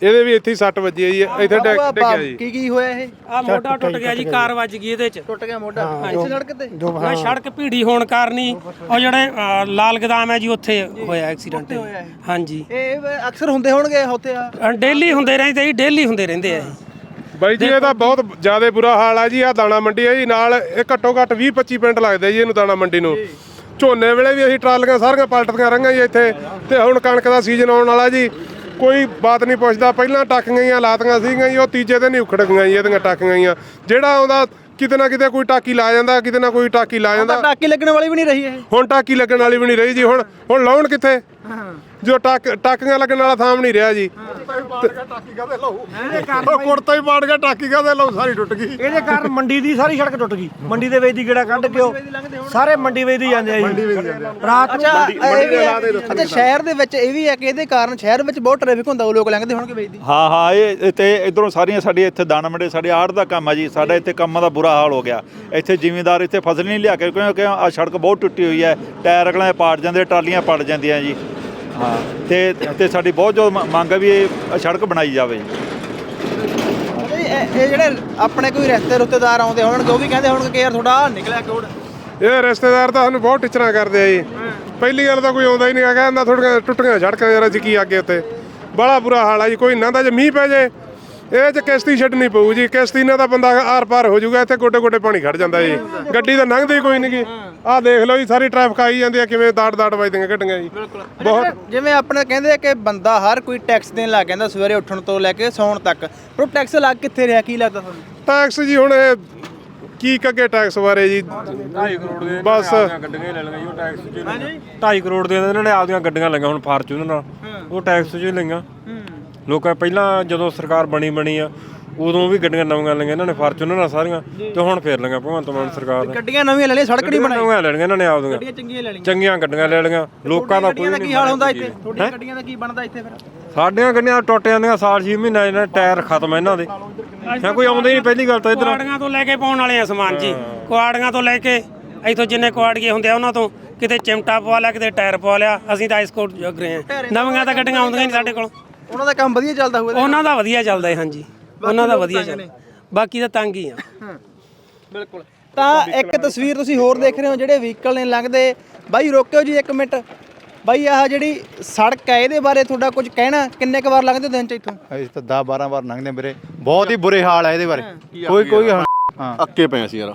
ਇਹਦੇ ਵੀ ਇੱਥੇ ਸੱਟ ਵੱਜੀ ਹੈ ਜੀ। ਇੱਥੇ ਡਿੱਗ ਡਿੱਗਿਆ ਜੀ। ਕੀ ਕੀ ਹੋਇਆ ਇਹ? ਆ ਮੋਢਾ ਟੁੱਟ ਗਿਆ ਜੀ ਕਾਰ ਵੱਜ ਗਈ ਇਹਦੇ ਚ। ਟੁੱਟ ਗਿਆ ਮੋਢਾ। ਇਸੇ ਸੜਕ ਤੇ? ਮੈਂ ਸੜਕ ਭੀੜੀ ਹੋਣ ਕਾਰਨ ਹੀ ਉਹ ਜਿਹੜੇ ਲਾਲ ਗਦਾਮ ਹੈ ਜੀ ਉੱਥੇ ਹੋਇਆ ਐਕਸੀਡੈਂਟ ਹਾਂਜੀ। ਇਹ ਅਕਸਰ ਹੁੰਦੇ ਹੋਣਗੇ ਉੱਥੇ ਆ? ਡੇਲੀ ਹੁੰਦੇ ਰਹਿੰਦੇ ਜੀ ਡੇਲੀ ਹੁੰਦੇ ਰਹਿੰਦੇ ਆ ਜੀ ਬਾਈ ਜੀ ਇਹਦਾ ਬਹੁਤ ਜ਼ਿਆਦਾ ਬੁਰਾ ਹਾਲ ਆ ਜੀ ਆ ਦਾਣਾ ਮੰਡੀ ਹੈ ਜੀ ਨਾਲ ਇਹ ਘੱਟੋ ਘੱਟ 20 25 ਪਿੰਡ ਲੱਗਦੇ ਜੀ ਇਹਨੂੰ ਦਾਣਾ ਮੰਡੀ ਨੂੰ। ਝੋਨੇ ਵੇਲੇ ਵੀ ਅਸੀਂ ਟਰਾਲੀਆਂ ਸਾਰੀਆਂ ਪਲਟਦੀਆਂ ਰਹੀਆਂ ਜੀ ਇੱਥੇ ਤੇ ਹੁਣ ਕਣਕ ਦਾ ਸੀਜ਼ਨ ਆਉਣ ਵਾਲਾ ਜੀ ਕੋਈ ਬਾਤ ਨਹੀਂ ਪੁੱਛਦਾ। ਪਹਿਲਾਂ ਟਾਕੀਆਂ ਹੀ ਲਾਤੀਆਂ ਸੀਗੀਆਂ ਜੀ ਉਹ ਤੀਜੇ ਦਿਨ ਹੀ ਉਖੜ ਗਈਆਂ ਜੀ ਇਹਦੀਆਂ ਟਾਕੀਆਂ ਹੀ ਜਿਹੜਾ ਆਉਂਦਾ ਕਿਤੇ ਨਾ ਕਿਤੇ ਕੋਈ ਟਾਕੀ ਲਾ ਜਾਂਦਾ ਕਿਤੇ ਨਾ ਕੋਈ ਟਾਕੀ ਲਾ ਜਾਂਦਾ। ਟਾਕੀ ਲੱਗਣ ਵਾਲੀ ਵੀ ਨਹੀਂ ਰਹੀ ਇਹ। ਹੁਣ ਟਾਕੀ ਲੱਗਣ ਵਾਲੀ ਵੀ ਨਹੀਂ ਰਹੀ ਜੀ ਹੁਣ ਹੁਣ ਲਾਉਣ ਕਿੱਥੇ? ਜੋ ਟਾਕ ਟਾਕੀਆਂ ਲੱਗਣ ਵਾਲਾ ਥਾਂ ਵੀ ਨਹੀਂ ਰਿਹਾ ਜੀ। ਟਾਕੀ ਕਾਦੇ ਲਊ ਉਹ ਕੁੜਤਾ ਹੀ ਪਾੜ ਗਿਆ ਟਾਕੀ ਕਾਦੇ ਲਊ ਸਾਰੀ ਟੁੱਟ ਗਈ। ਇਹਦੇ ਕਾਰਨ ਮੰਡੀ ਦੀ ਸਾਰੀ ਸੜਕ ਟੁੱਟ ਗਈ। ਮੰਡੀ ਦੇ ਵਿੱਚ ਦੀ ਗੇੜਾ ਕੱਢ ਕੇ ਉਹ ਸਾਰੇ ਮੰਡੀ ਵਿੱਚ ਦੀ ਜਾਂਦੇ ਆ ਜੀ। ਰਾਤ ਨੂੰ ਅੱਛਾ ਇਹ ਵੀ ਹੈ- ਅੱਛਾ ਸ਼ਹਿਰ ਦੇ ਵਿੱਚ ਇਹ ਵੀ ਹੈ ਕਿ ਇਹਦੇ ਕਾਰਨ ਸ਼ਹਿਰ ਵਿੱਚ ਬਹੁਤ ਟ੍ਰੈਫਿਕ ਹੁੰਦਾ ਉਹ ਲੋਕ ਲੰਘਦੇ ਹੋਣਗੇ ਵੇਚਦੀ ਹਾਂ ਹਾਂ ਇਹ ਤੇ ਇਧਰੋਂ ਸਾਰੀਆਂ ਸਾਡੀ ਇੱਥੇ ਦਾਣਾ ਮੰਡੇ ਸਾਡੇ ਆੜ ਦਾ ਕੰਮ ਆ ਜੀ। ਸਾਡਾ ਇੱਥੇ ਕੰਮਾਂ ਦਾ ਬੁਰਾ ਹਾਲ ਹੋ ਗਿਆ। ਇੱਥੇ ਜ਼ਿਮੀਂਦਾਰ ਇੱਥੇ ਫਸਲ ਨਹੀਂ ਲਿਆ ਕੇ ਕਿਉਂਕਿ ਆ ਸੜਕ ਬਹੁਤ ਟੁੱਟੀ ਹੋਈ ਹੈ। ਟਾਇਰ ਅਗਲੇ ਪਾੜ ਜਾਂਦੇ ਟਰਾਲੀਆਂ ਪੜ ਜਾਂਦੀਆਂ ਜੀ। ਹਾਂ। ਤੇ ਤੇ ਸਾਡੀ ਬਹੁਤ ਜੋ ਮੰਗ ਹੈ ਵੀ ਇਹ ਸੜਕ ਬਣਾਈ ਜਾਵੇ। ਜੀ ਇਹ ਇਹ ਜਿਹੜੇ ਆਪਣੇ ਕੋਈ ਰਿਸ਼ਤੇ ਰੁੱਤੇਦਾਰ ਆਉਂਦੇ ਹੋਣਗੇ ਉਹ ਵੀ ਕਹਿੰਦੇ ਹੋਣਗੇ ਕਿ ਯਾਰ ਤੁਹਾਡਾ ਆਹ ਨਿਕਲਿਆ ਕੋਡ। ਇਹ ਰਿਸ਼ਤੇਦਾਰ ਤਾਂ ਸਾਨੂੰ ਬਹੁਤ ਟਿਚਰਾਂ ਕਰਦੇ ਆ ਜੀ। ਪਹਿਲੀ ਗੱਲ ਤਾਂ ਕੋਈ ਆਉਂਦਾ ਹੀ ਨਹੀਂ ਹੈਗਾ ਕਹਿੰਦਾ ਥੋੜੀਆਂ ਟੁੱਟੀਆਂ ਸੜਕਾਂ ਯਾਰ ਅਸੀਂ ਕੀ ਅੱਗੇ ਉੱਤੇ। ਬੜਾ ਬੁਰਾ ਹਾਲ ਆ ਜੀ ਕੋਈ ਨਾ ਦਾ ਜੇ ਮੀਂਹ ਪੈ ਜੇ ਇਹ ਚ ਕਿਸ਼ਤੀ ਛੱਡਣੀ ਪਊ ਜੀ। ਕਿਸ਼ਤੀ ਨਾਲ ਤਾਂ ਬੰਦਾ ਆਰ ਪਾਰ ਹੋ ਜਾਊਗਾ ਇੱਥੇ ਗੋਡੇ ਗੋਡੇ ਪਾਣੀ ਖੜ ਜਾਂਦਾ ਜੀ। ਗੱਡੀ ਤਾਂ ਲੰਘਦੀ ਕੋਈ ਨਹੀਂ ਗੀ। ਆਹ ਦੇਖ ਲਓ ਜੀ ਸਾਰੀ ਟ੍ਰੈਫਿਕ ਆਈ ਜਾਂਦੀ ਆ ਕਿਵੇਂ ਦਾੜ ਦਾੜ ਵੱਜਦੀਆਂ ਗੱਡੀਆਂ ਜੀ। ਬਹੁਤ ਜਿਵੇਂ ਆਪਣੇ ਕਹਿੰਦੇ ਆ ਕਿ ਬੰਦਾ ਹਰ ਕੋਈ ਟੈਕਸ ਦੇਣ ਲੱਗ ਜਾਂਦਾ ਸਵੇਰੇ ਉੱਠਣ ਤੋਂ ਲੈ ਕੇ ਸੌਣ ਤੱਕ। ਪਰ ਟੈਕਸ ਲੱਗ ਕਿੱਥੇ ਰਿਹਾ? ਕੀ ਲੱਗਦਾ ਤੁਹਾਨੂੰ? ਟੈਕਸ ਜੀ ਹੁਣ ਇਹ ਕੀ ਕੱਗੇ ਟੈਕਸ ਬਾਰੇ ਜੀ? 2.5 ਕਰੋੜ ਦੇ ਬਸ। ਗੱਡੀਆਂ ਲੈ ਲਈਆਂ ਜੀ ਉਹ ਟੈਕਸ ਚ 2.5 ਕਰੋੜ ਦੇ ਇਹਨਾਂ ਨੇ ਆਪਦੀਆਂ ਗੱਡੀਆਂ ਲਈਆਂ ਹੁਣ ਫਾਰਚੂਨਰ ਉਹ ਟੈਕਸ ਚ ਹੀ ਲਈਆਂ। ਲੋਕਾਂ ਪਹਿਲਾਂ ਜਦੋਂ ਸਰਕਾਰ ਬਣੀ ਬਣੀ ਆ ਉਦੋਂ ਵੀ ਗੱਡੀਆਂ ਨਵੀਆਂ ਲਈਆਂ ਇਹਨਾਂ ਨੇ ਫਾਰਚੂਨਰ ਸਾਰੀਆਂ ਤੇ ਹੁਣ ਫੇਰ ਲਈਆਂ ਭਗਵੰਤ ਮਾਨ ਸਰਕਾਰ ਨੇ। ਗੱਡੀਆਂ ਨਵੀਆਂ ਲੈ ਲਈਆਂ ਸੜਕ ਨਹੀਂ ਬਣਾਈ। ਨਵੀਆਂ ਲੈਣੀਆਂ ਇਹਨਾਂ ਨੇ ਆਪਦੀਆਂ। ਗੱਡੀਆਂ ਚੰਗੀਆਂ ਲੈ ਲਈਆਂ। ਚੰਗੀਆਂ ਗੱਡੀਆਂ ਲੈ ਲਈਆਂ ਲੋਕਾਂ ਦਾ ਕੋਈ ਗੱਡੀਆਂ ਦਾ ਨਹੀਂ ਕੀ ਹਾਲ ਹੁੰਦਾ ਇੱਥੇ? ਤੁਹਾਡੀਆਂ ਗੱਡੀਆਂ ਦਾ ਕੀ ਬਣਦਾ ਇੱਥੇ ਫਿਰ? ਸਾਡੀਆਂ ਗੱਡੀਆਂ ਟੁੱਟ ਜਾਂਦੀਆਂ ਸਾਲ 6 ਮਹੀਨੇ ਇਹਨਾਂ ਦੇ ਟਾਇਰ ਖਤਮ ਇਹਨਾਂ ਦੇ। ਜਾਂ ਕੋਈ ਆਉਂਦਾ ਹੀ ਨਹੀਂ ਪਹਿਲੀ ਗੱਲ ਤਾਂ ਇੱਧਰ। ਕੁਆੜੀਆਂ ਤੋਂ ਲੈ ਕੇ ਪਾਉਣ ਵਾਲੇ ਆ ਸਮਾਨ ਜੀ। ਕੁਆੜੀਆਂ ਤੋਂ ਲੈ ਕੇ ਇੱਥੋਂ ਜਿੰਨੇ ਕੁਆੜੀਏ ਹੁੰਦੇ ਆ ਉਹਨਾਂ ਤੋਂ ਕਿਤੇ ਚਿਮਟਾ ਪਵਾ ਲਿਆ ਕਿਤੇ ਟਾਇਰ ਪਵਾ ਲਿਆ ਅਸੀਂ ਤਾਂ ਆਈਸਕੋਟ ਜਗ ਰਹੇ ਆ ਨਵੀਆਂ ਤਾਂ ਗੱਡੀਆਂ ਆਉਂਦੀਆਂ ਨਹੀਂ ਸਾਡੇ ਕੋਲ। ਉਹਨਾਂ ਦਾ ਕੰਮ ਵਧੀਆ ਚੱਲਦਾ ਹੋਊਗਾ ਉਹਨਾਂ ਦਾ ਵਧੀਆ ਚੱਲਦਾ ਹੈ ਹਾਂਜੀ। ਉਹਨਾਂ ਦਾ ਵਧੀਆ ਚੱਲਦਾ। ਬਾਕੀ ਤਾਂ ਤੰਗ ਹੀ ਆ। ਬਿਲਕੁਲ। ਤਾਂ ਇੱਕ ਤਸਵੀਰ ਤੁਸੀਂ ਹੋਰ ਦੇਖ ਰਹੇ ਹੋ ਜਿਹੜੇ ਵਹੀਕਲ ਨੇ ਲੰਘਦੇ। ਬਾਈ ਰੋਕਿਓ ਜੀ ਇੱਕ ਮਿੰਟ। ਬਾਈ ਆਹ ਜਿਹੜੀ ਸੜਕ ਹੈ ਇਹਦੇ ਬਾਰੇ ਤੁਹਾਡਾ ਕੁਝ ਕਹਿਣਾ? ਕਿੰਨੇ ਕੁ ਵਾਰ ਲੰਘਦੇ ਹੋ ਦਿਨ ਚ ਇੱਥੋਂ? ਅਸੀਂ ਤਾਂ 10 12 ਵਾਰ ਲੰਘਦੇ ਵੀਰੇ। ਬਹੁਤ ਹੀ ਬੁਰੇ ਹਾਲ ਹੈ ਇਹਦੇ ਬਾਰੇ। ਕੋਈ ਕੋਈ ਹਾਂ। ਅੱਕੇ ਪਏ ਸੀ ਯਾਰ।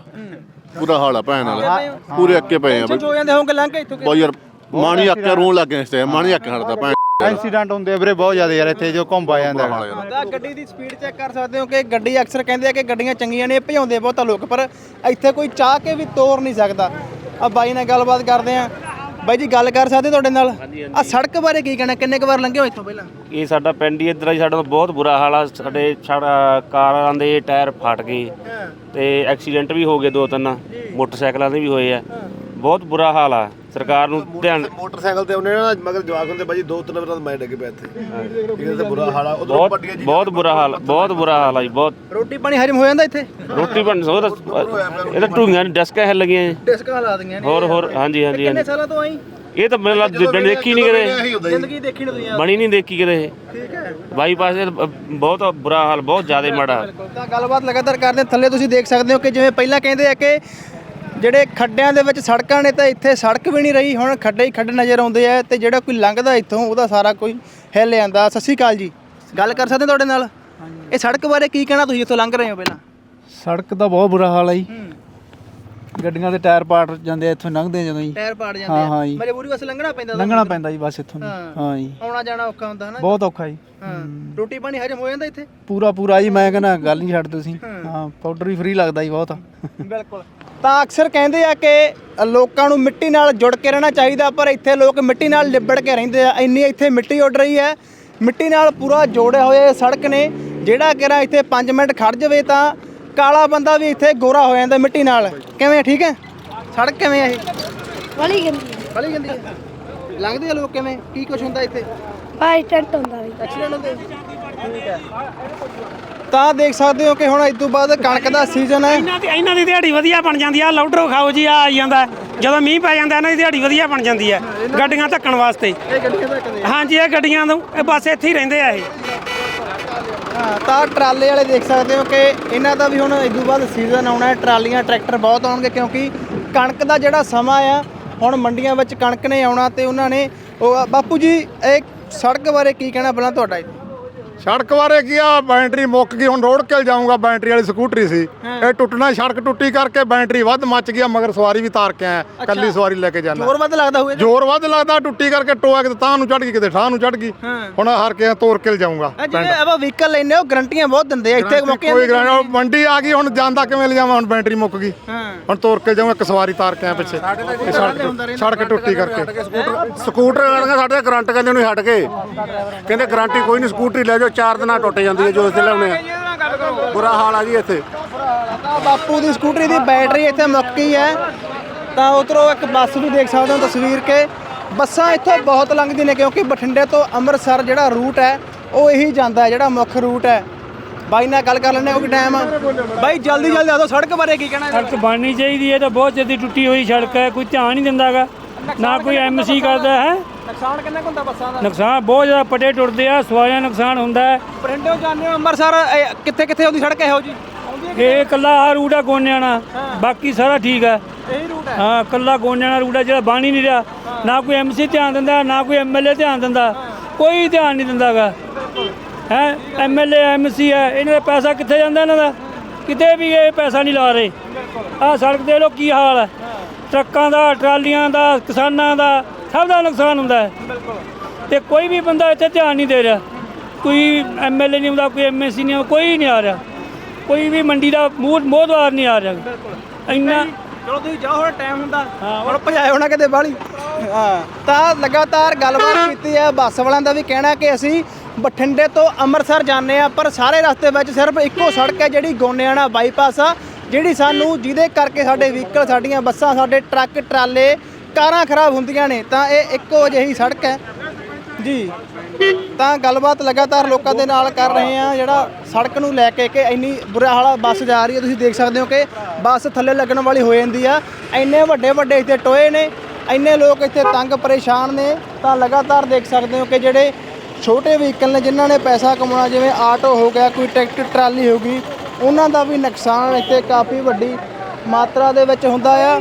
ਪੂਰਾ ਹਾਲ ਆ ਭੈਣ ਨਾਲ। ਪੂਰੇ ਅੱਕੇ ਪਏ ਆ ਬਈ। ਹੋ ਜਾਂਦੇ ਹੋਣਗੇ ਲੰਘ ਕੇ ਇੱਥੋਂ ਬਹੁਤ ਯਾਰ ਮਾਣੀ ਅੱਕੇ ਰੋਣ ਲੱਗ ਗਏ ਇਸ ਤੇ ਮਾਣੀ ਅੱਕੇ ਹਟਦਾ ਭੈਣ। ਐਕਸੀਡੈਂਟ ਹੁੰਦੇ ਆ ਵੀਰੇ ਬਹੁਤ ਜ਼ਿਆਦਾ ਯਾਰ ਇੱਥੇ ਜੋ ਘੁੰਮ ਆ ਜਾਂਦਾ। ਹੈਗਾ। ਤਾਂ ਗੱਡੀ ਦੀ ਸਪੀਡ ਚੈੱਕ ਕਰ ਸਕਦੇ ਹੋ ਕਿ ਗੱਡੀ ਅਕਸਰ ਕਹਿੰਦੇ ਆ ਕਿ ਗੱਡੀਆਂ ਚੰਗੀਆਂ ਨੇ ਭਜਾਉਂਦੇ ਬਹੁਤਾ ਲੋਕ ਪਰ ਇੱਥੇ ਕੋਈ ਚਾਹ ਕੇ ਵੀ ਤੋਰ ਨਹੀਂ ਸਕਦਾ। ਆ ਬਾਈ ਨਾਲ ਗੱਲਬਾਤ ਕਰਦੇ ਆ। ਬਾਈ ਜੀ ਗੱਲ ਕਰ ਸਕਦੇ ਤੁਹਾਡੇ ਨਾਲ? ਆ ਸੜਕ ਬਾਰੇ ਕੀ ਕਹਿਣਾ ਕਿੰਨੇ ਕੁ ਵਾਰ ਲੰਘੇ ਹੋ ਇੱਥੋਂ ਪਹਿਲਾਂ? ਇਹ ਸਾਡਾ ਪਿੰਡ ਹੀ ਇੱਧਰ ਆ ਜੀ ਸਾਡਾ ਤਾਂ ਬਹੁਤ ਬੁਰਾ ਹਾਲ ਆ। ਸਾਡੇ ਸਾਡਾ ਕਾਰਾਂ ਦੇ ਟਾਇਰ ਫਟ ਗਏ ਤੇ ਐਕਸੀਡੈਂਟ ਵੀ ਹੋ ਗਏ ਦੋ ਤਿੰਨ ਮੋਟਰਸਾਈਕਲਾਂ ਦੇ ਵੀ ਹੋਏ ਆ। ਬਹੁਤ ਬੁਰਾ ਹਾਲ ਆ। ਸਰਕਾਰ ਨੂੰ ਧਿਆਨ ਮੋਟਰਸਾਈਕਲ ਤੇ ਉਹਨੇ ਨਾ ਮਗਰ ਜਵਾਕ ਹੁੰਦੇ ਬਾਜੀ ਦੋ ਤਿੰਨ ਵਾਰ ਮੈਂ ਡਿੱਗ ਪਿਆ ਇੱਥੇ। ਇਹ ਤਾਂ ਬੁਰਾ ਹਾਲ ਆ। ਉਧਰ ਬਹੁਤ ਬਹੁਤ ਬੁਰਾ ਹਾਲ ਬਹੁਤ ਬੁਰਾ ਹਾਲ ਆ ਜੀ ਬਹੁਤ। ਰੋਟੀ ਪਾਣੀ ਹਜਮ ਹੋ ਜਾਂਦਾ ਇੱਥੇ? ਰੋਟੀ ਬਣ ਸੋ ਇਹ ਤਾਂ ਢੂੰਗੀਆਂ ਦੀ ਡਸਕਾਂ ਹਿੱਲ ਗਈਆਂ ਜੀ। ਡਿਸਕਾਂ ਲਾ ਦਿੰਦੀਆਂ ਨੇ। ਹੋਰ ਹੋਰ ਹਾਂਜੀ ਹਾਂਜੀ ਕਿੰਨੇ ਹਾਂਜੀ। ਸਾਲਾਂ ਤੋਂ ਆਈ? ਇਹ ਤਾਂ ਮੈਨੂੰ ਲੱਗਦਾ ਦੇਖੀ ਨਹੀਂ ਕਿਤੇ ਜ਼ਿੰਦਗੀ ਦੇਖੀ ਨਹੀਂ ਤੁਸੀਂ ਬਣੀ ਨਹੀਂ ਦੇਖੀ ਇਹ। ਠੀਕ ਹੈ। ਬਾਈਪਾਸ ਇਹ ਤਾਂ ਬਹੁਤ ਬੁਰਾ ਹਾਲ ਬਹੁਤ ਜ਼ਿਆਦਾ ਮਾੜਾ ਤਾਂ ਗੱਲਬਾਤ ਲਗਾਤਾਰ ਕਰਦੇ ਹਾਂ। ਥੱਲੇ ਤੁਸੀਂ ਦੇਖ ਸਕਦੇ ਹੋ ਕਿ ਜਿਵੇਂ ਪਹਿਲਾਂ ਕਹਿੰਦੇ ਆ ਕਿ ਜਿਹੜੇ ਖੱਡਿਆਂ ਦੇ ਵਿੱਚ ਸੜਕਾਂ ਨੇ ਤਾਂ ਇੱਥੇ ਸੜਕ ਵੀ ਨਹੀਂ ਰਹੀ ਹੁਣ ਖੱਡੇ ਹੀ ਖੱਡ ਨਜ਼ਰ ਆਉਂਦੇ ਆ ਤੇ ਜਿਹੜਾ ਕੋਈ ਲੰਘਦਾ ਇੱਥੋਂ ਉਹਦਾ ਸਾਰਾ ਕੋਈ ਹਿੱਲ ਜਾਂਦਾ। ਸਤਿ ਸ਼੍ਰੀ ਅਕਾਲ ਜੀ। ਗੱਲ ਕਰ ਸਕਦੇ ਤੁਹਾਡੇ ਨਾਲ? ਇਹ ਸੜਕ ਬਾਰੇ ਕੀ ਕਹਿਣਾ ਤੁਸੀਂ ਇੱਥੋਂ ਲੰਘ ਰਹੇ ਹੋ ਪਹਿਲਾਂ? ਸੜਕ ਦਾ ਬਹੁਤ ਬੁਰਾ ਹਾਲ ਹੈ ਜੀ। ਗੱਡੀਆਂ ਦੇ ਟਾਇਰ ਪਾਟ ਜਾਂਦੇ ਆ ਇੱਥੋਂ ਲੰਘਦੇ ਜਦੋਂ ਜੀ। ਟਾਇਰ ਪਾੜ ਜਾਂਦੇ ਹਾਂ, ਆ। ਮਜਬੂਰੀ ਵਸ ਲੰਘਣਾ ਪੈਂਦਾ ਲੰਘਣਾ ਪੈਂਦਾ ਜੀ ਬਸ ਇੱਥੋਂ ਹਾਂ। ਜੀ। ਆਉਣਾ ਜਾਣਾ ਔਖਾ ਹੁੰਦਾ ਹਨਾ? ਬਹੁਤ ਔਖਾ ਜੀ। ਹਾਂ। ਰੋਟੀ ਪਾਣੀ ਹਜਮ ਹੋ ਜਾਂਦਾ ਇੱਥੇ? ਪੂਰਾ ਪੂਰਾ ਜੀ ਮੈਂ ਕਹਿੰਦਾ ਗੱਲ ਨਹੀਂ ਛੱਡ ਤੁਸੀਂ। ਹਾਂ। ਪਾਊਡਰ ਵੀ ਫ੍ਰੀ ਲੱਗਦਾ ਜੀ ਬਹੁਤ। ਬਿਲਕੁਲ। ਤਾਂ ਅਕਸਰ ਕਹਿੰਦੇ ਆ ਕਿ ਲੋਕਾਂ ਨੂੰ ਮਿੱਟੀ ਨਾਲ ਜੁੜ ਕੇ ਰਹਿਣਾ ਚਾਹੀਦਾ ਪਰ ਇੱਥੇ ਲੋਕ ਮਿੱਟੀ ਨਾਲ ਲਿਬੜ ਕੇ ਰਹਿੰਦੇ ਆ। ਇੰਨੀ ਇੱਥੇ ਮਿੱਟੀ ਉੱਡ ਰਹੀ ਹੈ। ਮਿੱਟੀ ਨਾਲ ਪੂਰਾ ਜੋੜਿਆ ਹੋਇਆ ਇਹ ਸੜਕ ਨੇ। ਜਿਹੜਾ ਕਿਰਾ ਇੱਥੇ 5 ਮਿੰਟ ਖੜ ਜਾਵੇ ਤਾਂ ਕਾਲਾ ਬੰਦਾ ਵੀ ਇੱਥੇ ਗੋਰਾ ਹੋ ਜਾਂਦਾ ਮਿੱਟੀ ਨਾਲ। ਕਿਵੇਂ ਠੀਕ ਹੈ? ਸੜਕ ਕਿਵੇਂ ਆ ਇਹ? ਵਾਲੀ ਗੰਦੀ ਬੜੀ ਗੰਦੀ ਹੈ। ਲੰਘਦੇ ਆ ਲੋਕ ਕਿਵੇਂ? ਕੀ ਕੁਝ ਹੁੰਦਾ ਇੱਥੇ? ਬਾਈ ਟੈਂਟ ਹੁੰਦਾ ਵੀ। ਐਕਸੀਡੈਂਟ ਹੁੰਦੇ ਠੀਕ ਹੈ। ਤਾਂ ਦੇਖ ਸਕਦੇ ਹੋ ਕਿ ਹੁਣ ਇਸ ਤੋਂ ਬਾਅਦ ਕਣਕ ਦਾ ਸੀਜ਼ਨ ਹੈ। ਇਹਨਾਂ ਦੀ ਇਹਨਾਂ ਦੀ ਦਿਹਾੜੀ ਵਧੀਆ ਬਣ ਜਾਂਦੀ ਆ। ਲਾਊਡਰੋ ਖਾਓ ਜੀ ਆ ਆਈ ਜਾਂਦਾ। ਜਦੋਂ ਮੀਂਹ ਪੈ ਜਾਂਦਾ ਇਹਨਾਂ ਦੀ ਦਿਹਾੜੀ ਵਧੀਆ ਬਣ ਜਾਂਦੀ ਹੈ ਗੱਡੀਆਂ ਧੱਕਣ ਵਾਸਤੇ। ਇਹ ਗੱਡੀਆਂ ਧੱਕਦੇ ਆ ਹਾਂਜੀ ਇਹ ਗੱਡੀਆਂ ਨੂੰ ਇਹ ਬਸ ਇੱਥੇ ਹੀ ਰਹਿੰਦੇ ਆ ਇਹ। ਤਾਂ ਟਰਾਲੇ ਵਾਲੇ ਦੇਖ ਸਕਦੇ ਹੋ ਕਿ ਇਹਨਾਂ ਦਾ ਵੀ ਹੁਣ ਇਦੋਂ ਬਾਅਦ ਸੀਜ਼ਨ ਆਉਣਾ ਹੈ। ਟਰਾਲੀਆਂ ਟਰੈਕਟਰ ਬਹੁਤ ਆਉਣਗੇ ਕਿਉਂਕਿ ਕਣਕ ਦਾ ਜਿਹੜਾ ਸਮਾਂ ਆ ਹੁਣ ਮੰਡੀਆਂ ਵਿੱਚ ਕਣਕ ਨੇ ਆਉਣਾ ਤੇ ਉਹਨਾਂ ਨੇ ਉਹ ਬਾਪੂ ਜੀ ਇਹ ਸੜਕ ਬਾਰੇ ਕੀ ਕਹਿਣਾ ਪਹਿਲਾਂ ਤੁਹਾਡਾ ਸੜਕ ਬਾਰੇ ਕੀ ਆ? ਬੈਟਰੀ ਮੁੱਕ ਗਈ ਹੁਣ ਰੋਡ ਕੇ ਜਾਊਂਗਾ ਬੈਟਰੀ ਵਾਲੀ ਸਕੂਟਰੀ ਸੀ। ਇਹ ਟੁੱਟਣਾ ਸੜਕ ਟੁੱਟੀ ਕਰਕੇ ਬੈਟਰੀ ਵੱਧ ਮੱਚ ਗਿਆ ਮਗਰ ਸਵਾਰੀ ਵੀ ਤਾਰ ਕੇ ਆਇਆ ਕੱਲੀ ਸਵਾਰੀ ਲੈ ਕੇ ਜਾਣਾ। ਜ਼ੋਰ ਵੱਧ ਲੱਗਦਾ ਹੋਵੇ ਜ਼ੋਰ ਵੱਧ ਲੱਗਦਾ ਟੁੱਟੀ ਕਰਕੇ ਟੋਆ ਕਿਤੇ ਤਾਂ ਨੂੰ ਚੜ ਗਈ ਕਿਤੇ ਠਾਹ ਨੂੰ ਚੜ ਗਈ। ਹੁਣ ਹਰ ਕੇ ਤੋਰ ਕੇ ਜਾਊਂਗਾ ਇਹ ਜਿਹੜੇ ਆਪਾਂ ਵਹੀਕਲ ਲੈਨੇ ਉਹ ਗਰੰਟੀਆਂ ਬਹੁਤ ਦਿੰਦੇ ਆ ਇੱਥੇ ਮੌਕੇ ਕੋਈ ਉਹ ਮੰਡੀ ਆ ਗਈ ਹੁਣ ਜਾਂਦਾ ਕਿਵੇਂ ਲਿਜਾਵਾਂ ਹੁਣ ਬੈਟਰੀ ਮੁੱਕ ਗਈ। ਹੁਣ ਤੋਰ ਕੇ ਜਾਊਂਗਾ ਇੱਕ ਸਵਾਰੀ ਤਾਰ ਕੇ ਆ ਪਿੱਛੇ। ਸੜਕ ਟੁੱਟੀ ਕਰਕੇ। ਸਕੂਟਰ ਵਾਲੀਆਂ ਸਾਡੇ ਗਰੰਟ ਕਹਿੰਦੇ ਨੂੰ ਹਟ ਕੇ। ਕਹਿੰਦੇ ਗਾਰੰਟੀ ਕੋਈ ਨਹੀਂ ਸਕੂਟਰੀ ਲੈ ਜਾਓ ਚਾਰ ਦਿਨਾਂ ਟੁੱਟ ਜਾਂਦੀ ਹੈ ਜੋ ਇੱਥੇ ਲਿਆਉਣੇ ਆ ਬੁਰਾ ਹਾਲ ਆ ਜੀ ਇੱਥੇ। ਤਾਂ ਬਾਪੂ ਦੀ ਸਕੂਟਰੀ ਦੀ ਬੈਟਰੀ ਇੱਥੇ ਮੁੱਕ ਗਈ ਹੈ। ਤਾਂ ਉਧਰੋਂ ਇੱਕ ਬੱਸ ਵੀ ਦੇਖ ਸਕਦੇ ਹੋ ਤਸਵੀਰ ਕੇ। ਬੱਸਾਂ ਇੱਥੋਂ ਬਹੁਤ ਲੰਘਦੀਆਂ ਨੇ ਕਿਉਂਕਿ ਬਠਿੰਡੇ ਤੋਂ ਅੰਮ੍ਰਿਤਸਰ ਜਿਹੜਾ ਰੂਟ ਹੈ ਉਹ ਇਹੀ ਜਾਂਦਾ ਹੈ ਜਿਹੜਾ ਮੁੱਖ ਰੂਟ ਹੈ। ਬਾਈ ਨਾਲ ਗੱਲ ਕਰ ਲੈਣੇ ਕਿਉਂਕਿ ਟਾਈਮ ਆ। ਬਾਈ ਜਲਦੀ ਜਲਦੀ ਆ ਜਾਓ ਸੜਕ ਬਾਰੇ ਕੀ ਕਹਿਣਾ ਸੜਕ ਬਣਨੀ ਚਾਹੀਦੀ ਹੈ ਤਾਂ ਬਹੁਤ ਜਲਦੀ ਟੁੱਟੀ ਹੋਈ ਸੜਕ ਹੈ ਕੋਈ ਧਿਆਨ ਨਹੀਂ ਦਿੰਦਾਗਾ ਨਾ ਕੋਈ ਐਮਸੀ ਕਰਦਾ ਹੈ? ਨੁਕਸਾਨ ਕਿੰਨਾ ਕੁ ਹੁੰਦਾ ਬੱਸਾਂ ਦਾ? ਨੁਕਸਾਨ ਬਹੁਤ ਜ਼ਿਆਦਾ ਪੱਟੇ ਟੁੱਟਦੇ ਆ ਸਵਾਰੀਆਂ ਨੁਕਸਾਨ ਹੁੰਦਾ ਹੈ। ਬਠਿੰਡੇ ਜਾਂਦੇ ਹੋ ਅੰਮ੍ਰਿਤਸਰ ਕਿੱਥੇ ਕਿੱਥੇ ਆਉਂਦੀ ਸੜਕ ਇਹੋ ਜੀ ਇਹ ਇਕੱਲਾ ਆ ਰੂਟ ਆ ਗੋਨਿਆਣਾ ਬਾਕੀ ਸਾਰਾ ਠੀਕ ਹੈ। ਇਹੀ ਰੂਟ ਹੈ? ਹਾਂ ਇਕੱਲਾ ਗੋਨਿਆਣਾ ਰੂਟ ਆ ਜਿਹੜਾ ਬਣ ਹੀ ਨਹੀਂ ਰਿਹਾ। ਨਾ ਕੋਈ ਐਮਸੀ ਧਿਆਨ ਦਿੰਦਾ ਨਾ ਕੋਈ ਐਮਐਲਏ ਧਿਆਨ ਦਿੰਦਾ। ਕੋਈ ਧਿਆਨ ਨਹੀਂ ਦਿੰਦਾਗਾ। ਹੈ? ਐਮਐਲਏ ਐਮਸੀ ਹੈ ਇਹਨਾਂ ਦਾ ਪੈਸਾ ਕਿੱਥੇ ਜਾਂਦਾ ਇਹਨਾਂ ਦਾ? ਕਿਤੇ ਵੀ ਇਹ ਪੈਸਾ ਨਹੀਂ ਲਾ ਰਹੇ। ਆਹ ਸੜਕ ਦੇ ਲੋ ਕੀ ਹਾਲ ਹੈ। ਟਰੱਕਾਂ ਦਾ ਟਰਾਲੀਆਂ ਦਾ ਕਿਸਾਨਾਂ ਦਾ ਸਭ ਦਾ ਨੁਕਸਾਨ ਹੁੰਦਾ ਹੈ। ਤੇ ਕੋਈ ਵੀ ਬੰਦਾ ਇੱਥੇ ਧਿਆਨ ਨਹੀਂ ਦੇ ਰਿਹਾ। ਕੋਈ ਐਮਐਲਏ ਨਹੀਂ ਆਉਂਦਾ ਕੋਈ ਐਮਐਸਸੀ ਨਹੀਂ ਆਉਂਦਾ ਕੋਈ ਨਹੀਂ ਆ ਰਿਹਾ। ਕੋਈ ਵੀ ਮੰਡੀ ਦਾ ਮੂੰਹ ਮੋਹਦਵਾਰ ਨਹੀਂ ਆ ਰਿਹਾ। ਇੰਨਾ ਚਲੋ ਤੁਸੀਂ ਜਾਓ ਹੁਣ ਟਾਈਮ ਹੁੰਦਾ। ਹੁਣ ਭਜਾਇਓ ਨਾ ਕਿਤੇ ਬਾਹਲੀ। ਹਾਂ ਤਾਂ ਲਗਾਤਾਰ ਗੱਲਬਾਤ ਕੀਤੀ ਹੈ ਬੱਸ ਵਾਲਿਆਂ ਦਾ ਵੀ ਕਹਿਣਾ ਕਿ ਅਸੀਂ ਬਠਿੰਡੇ ਤੋਂ ਅੰਮ੍ਰਿਤਸਰ ਜਾਂਦੇ ਆ ਪਰ ਸਾਰੇ ਰਸਤੇ ਵਿੱਚ ਸਿਰਫ ਇੱਕੋ ਸੜਕ ਹੈ ਜਿਹੜੀ ਗੋਨਿਆਣਾ ਬਾਈਪਾਸ ਆ। ਜਿਹੜੀ ਸਾਨੂੰ ਜਿਹਦੇ ਕਰਕੇ ਸਾਡੇ ਵਹੀਕਲ, ਸਾਡੀਆਂ ਬੱਸਾਂ, ਸਾਡੇ ਟਰੱਕ, ਟਰਾਲੇ, ਕਾਰਾਂ ਖਰਾਬ ਹੁੰਦੀਆਂ ਨੇ, ਤਾਂ ਇਹ ਇੱਕੋ ਜਿਹੀ ਸੜਕ ਹੈ। ਜੀ। ਤਾਂ ਗੱਲਬਾਤ ਲਗਾਤਾਰ ਲੋਕਾਂ ਦੇ ਨਾਲ ਕਰ ਰਹੇ ਆ ਜਿਹੜਾ ਸੜਕ ਨੂੰ ਲੈ ਕੇ ਕਿ ਇੰਨੀ ਬੁਰਾ ਹਾਲਾ ਬੱਸ ਜਾ ਰਹੀ ਹੈ। ਤੁਸੀਂ ਦੇਖ ਸਕਦੇ ਹੋ ਕਿ ਬੱਸ ਥੱਲੇ ਲੱਗਣ ਵਾਲੀ ਹੋ ਜਾਂਦੀ ਆ। ਇੰਨੇ ਵੱਡੇ ਵੱਡੇ ਇੱਥੇ ਟੋਏ ਨੇ, ਇੰਨੇ ਲੋਕ ਇੱਥੇ ਤੰਗ ਪਰੇਸ਼ਾਨ ਨੇ। ਤਾਂ ਲਗਾਤਾਰ ਦੇਖ ਸਕਦੇ ਹੋ ਕਿ ਜਿਹੜੇ ਛੋਟੇ ਵਹੀਕਲ ਨੇ, ਜਿਨ੍ਹਾਂ ਨੇ ਪੈਸਾ ਕਮਾਉਣਾ, ਜਿਵੇਂ ਆਟੋ ਹੋ ਗਿਆ, ਕੋਈ ਟਰੈਕਟਰ, ਟਰਾਲੀ ਹੋ ਗਈ ਉਹਨਾਂ ਦਾ ਵੀ ਨੁਕਸਾਨ ਇੱਥੇ ਕਾਫੀ ਵੱਡੀ ਮਾਤਰਾ ਦੇ ਵਿੱਚ ਹੁੰਦਾ ਆ।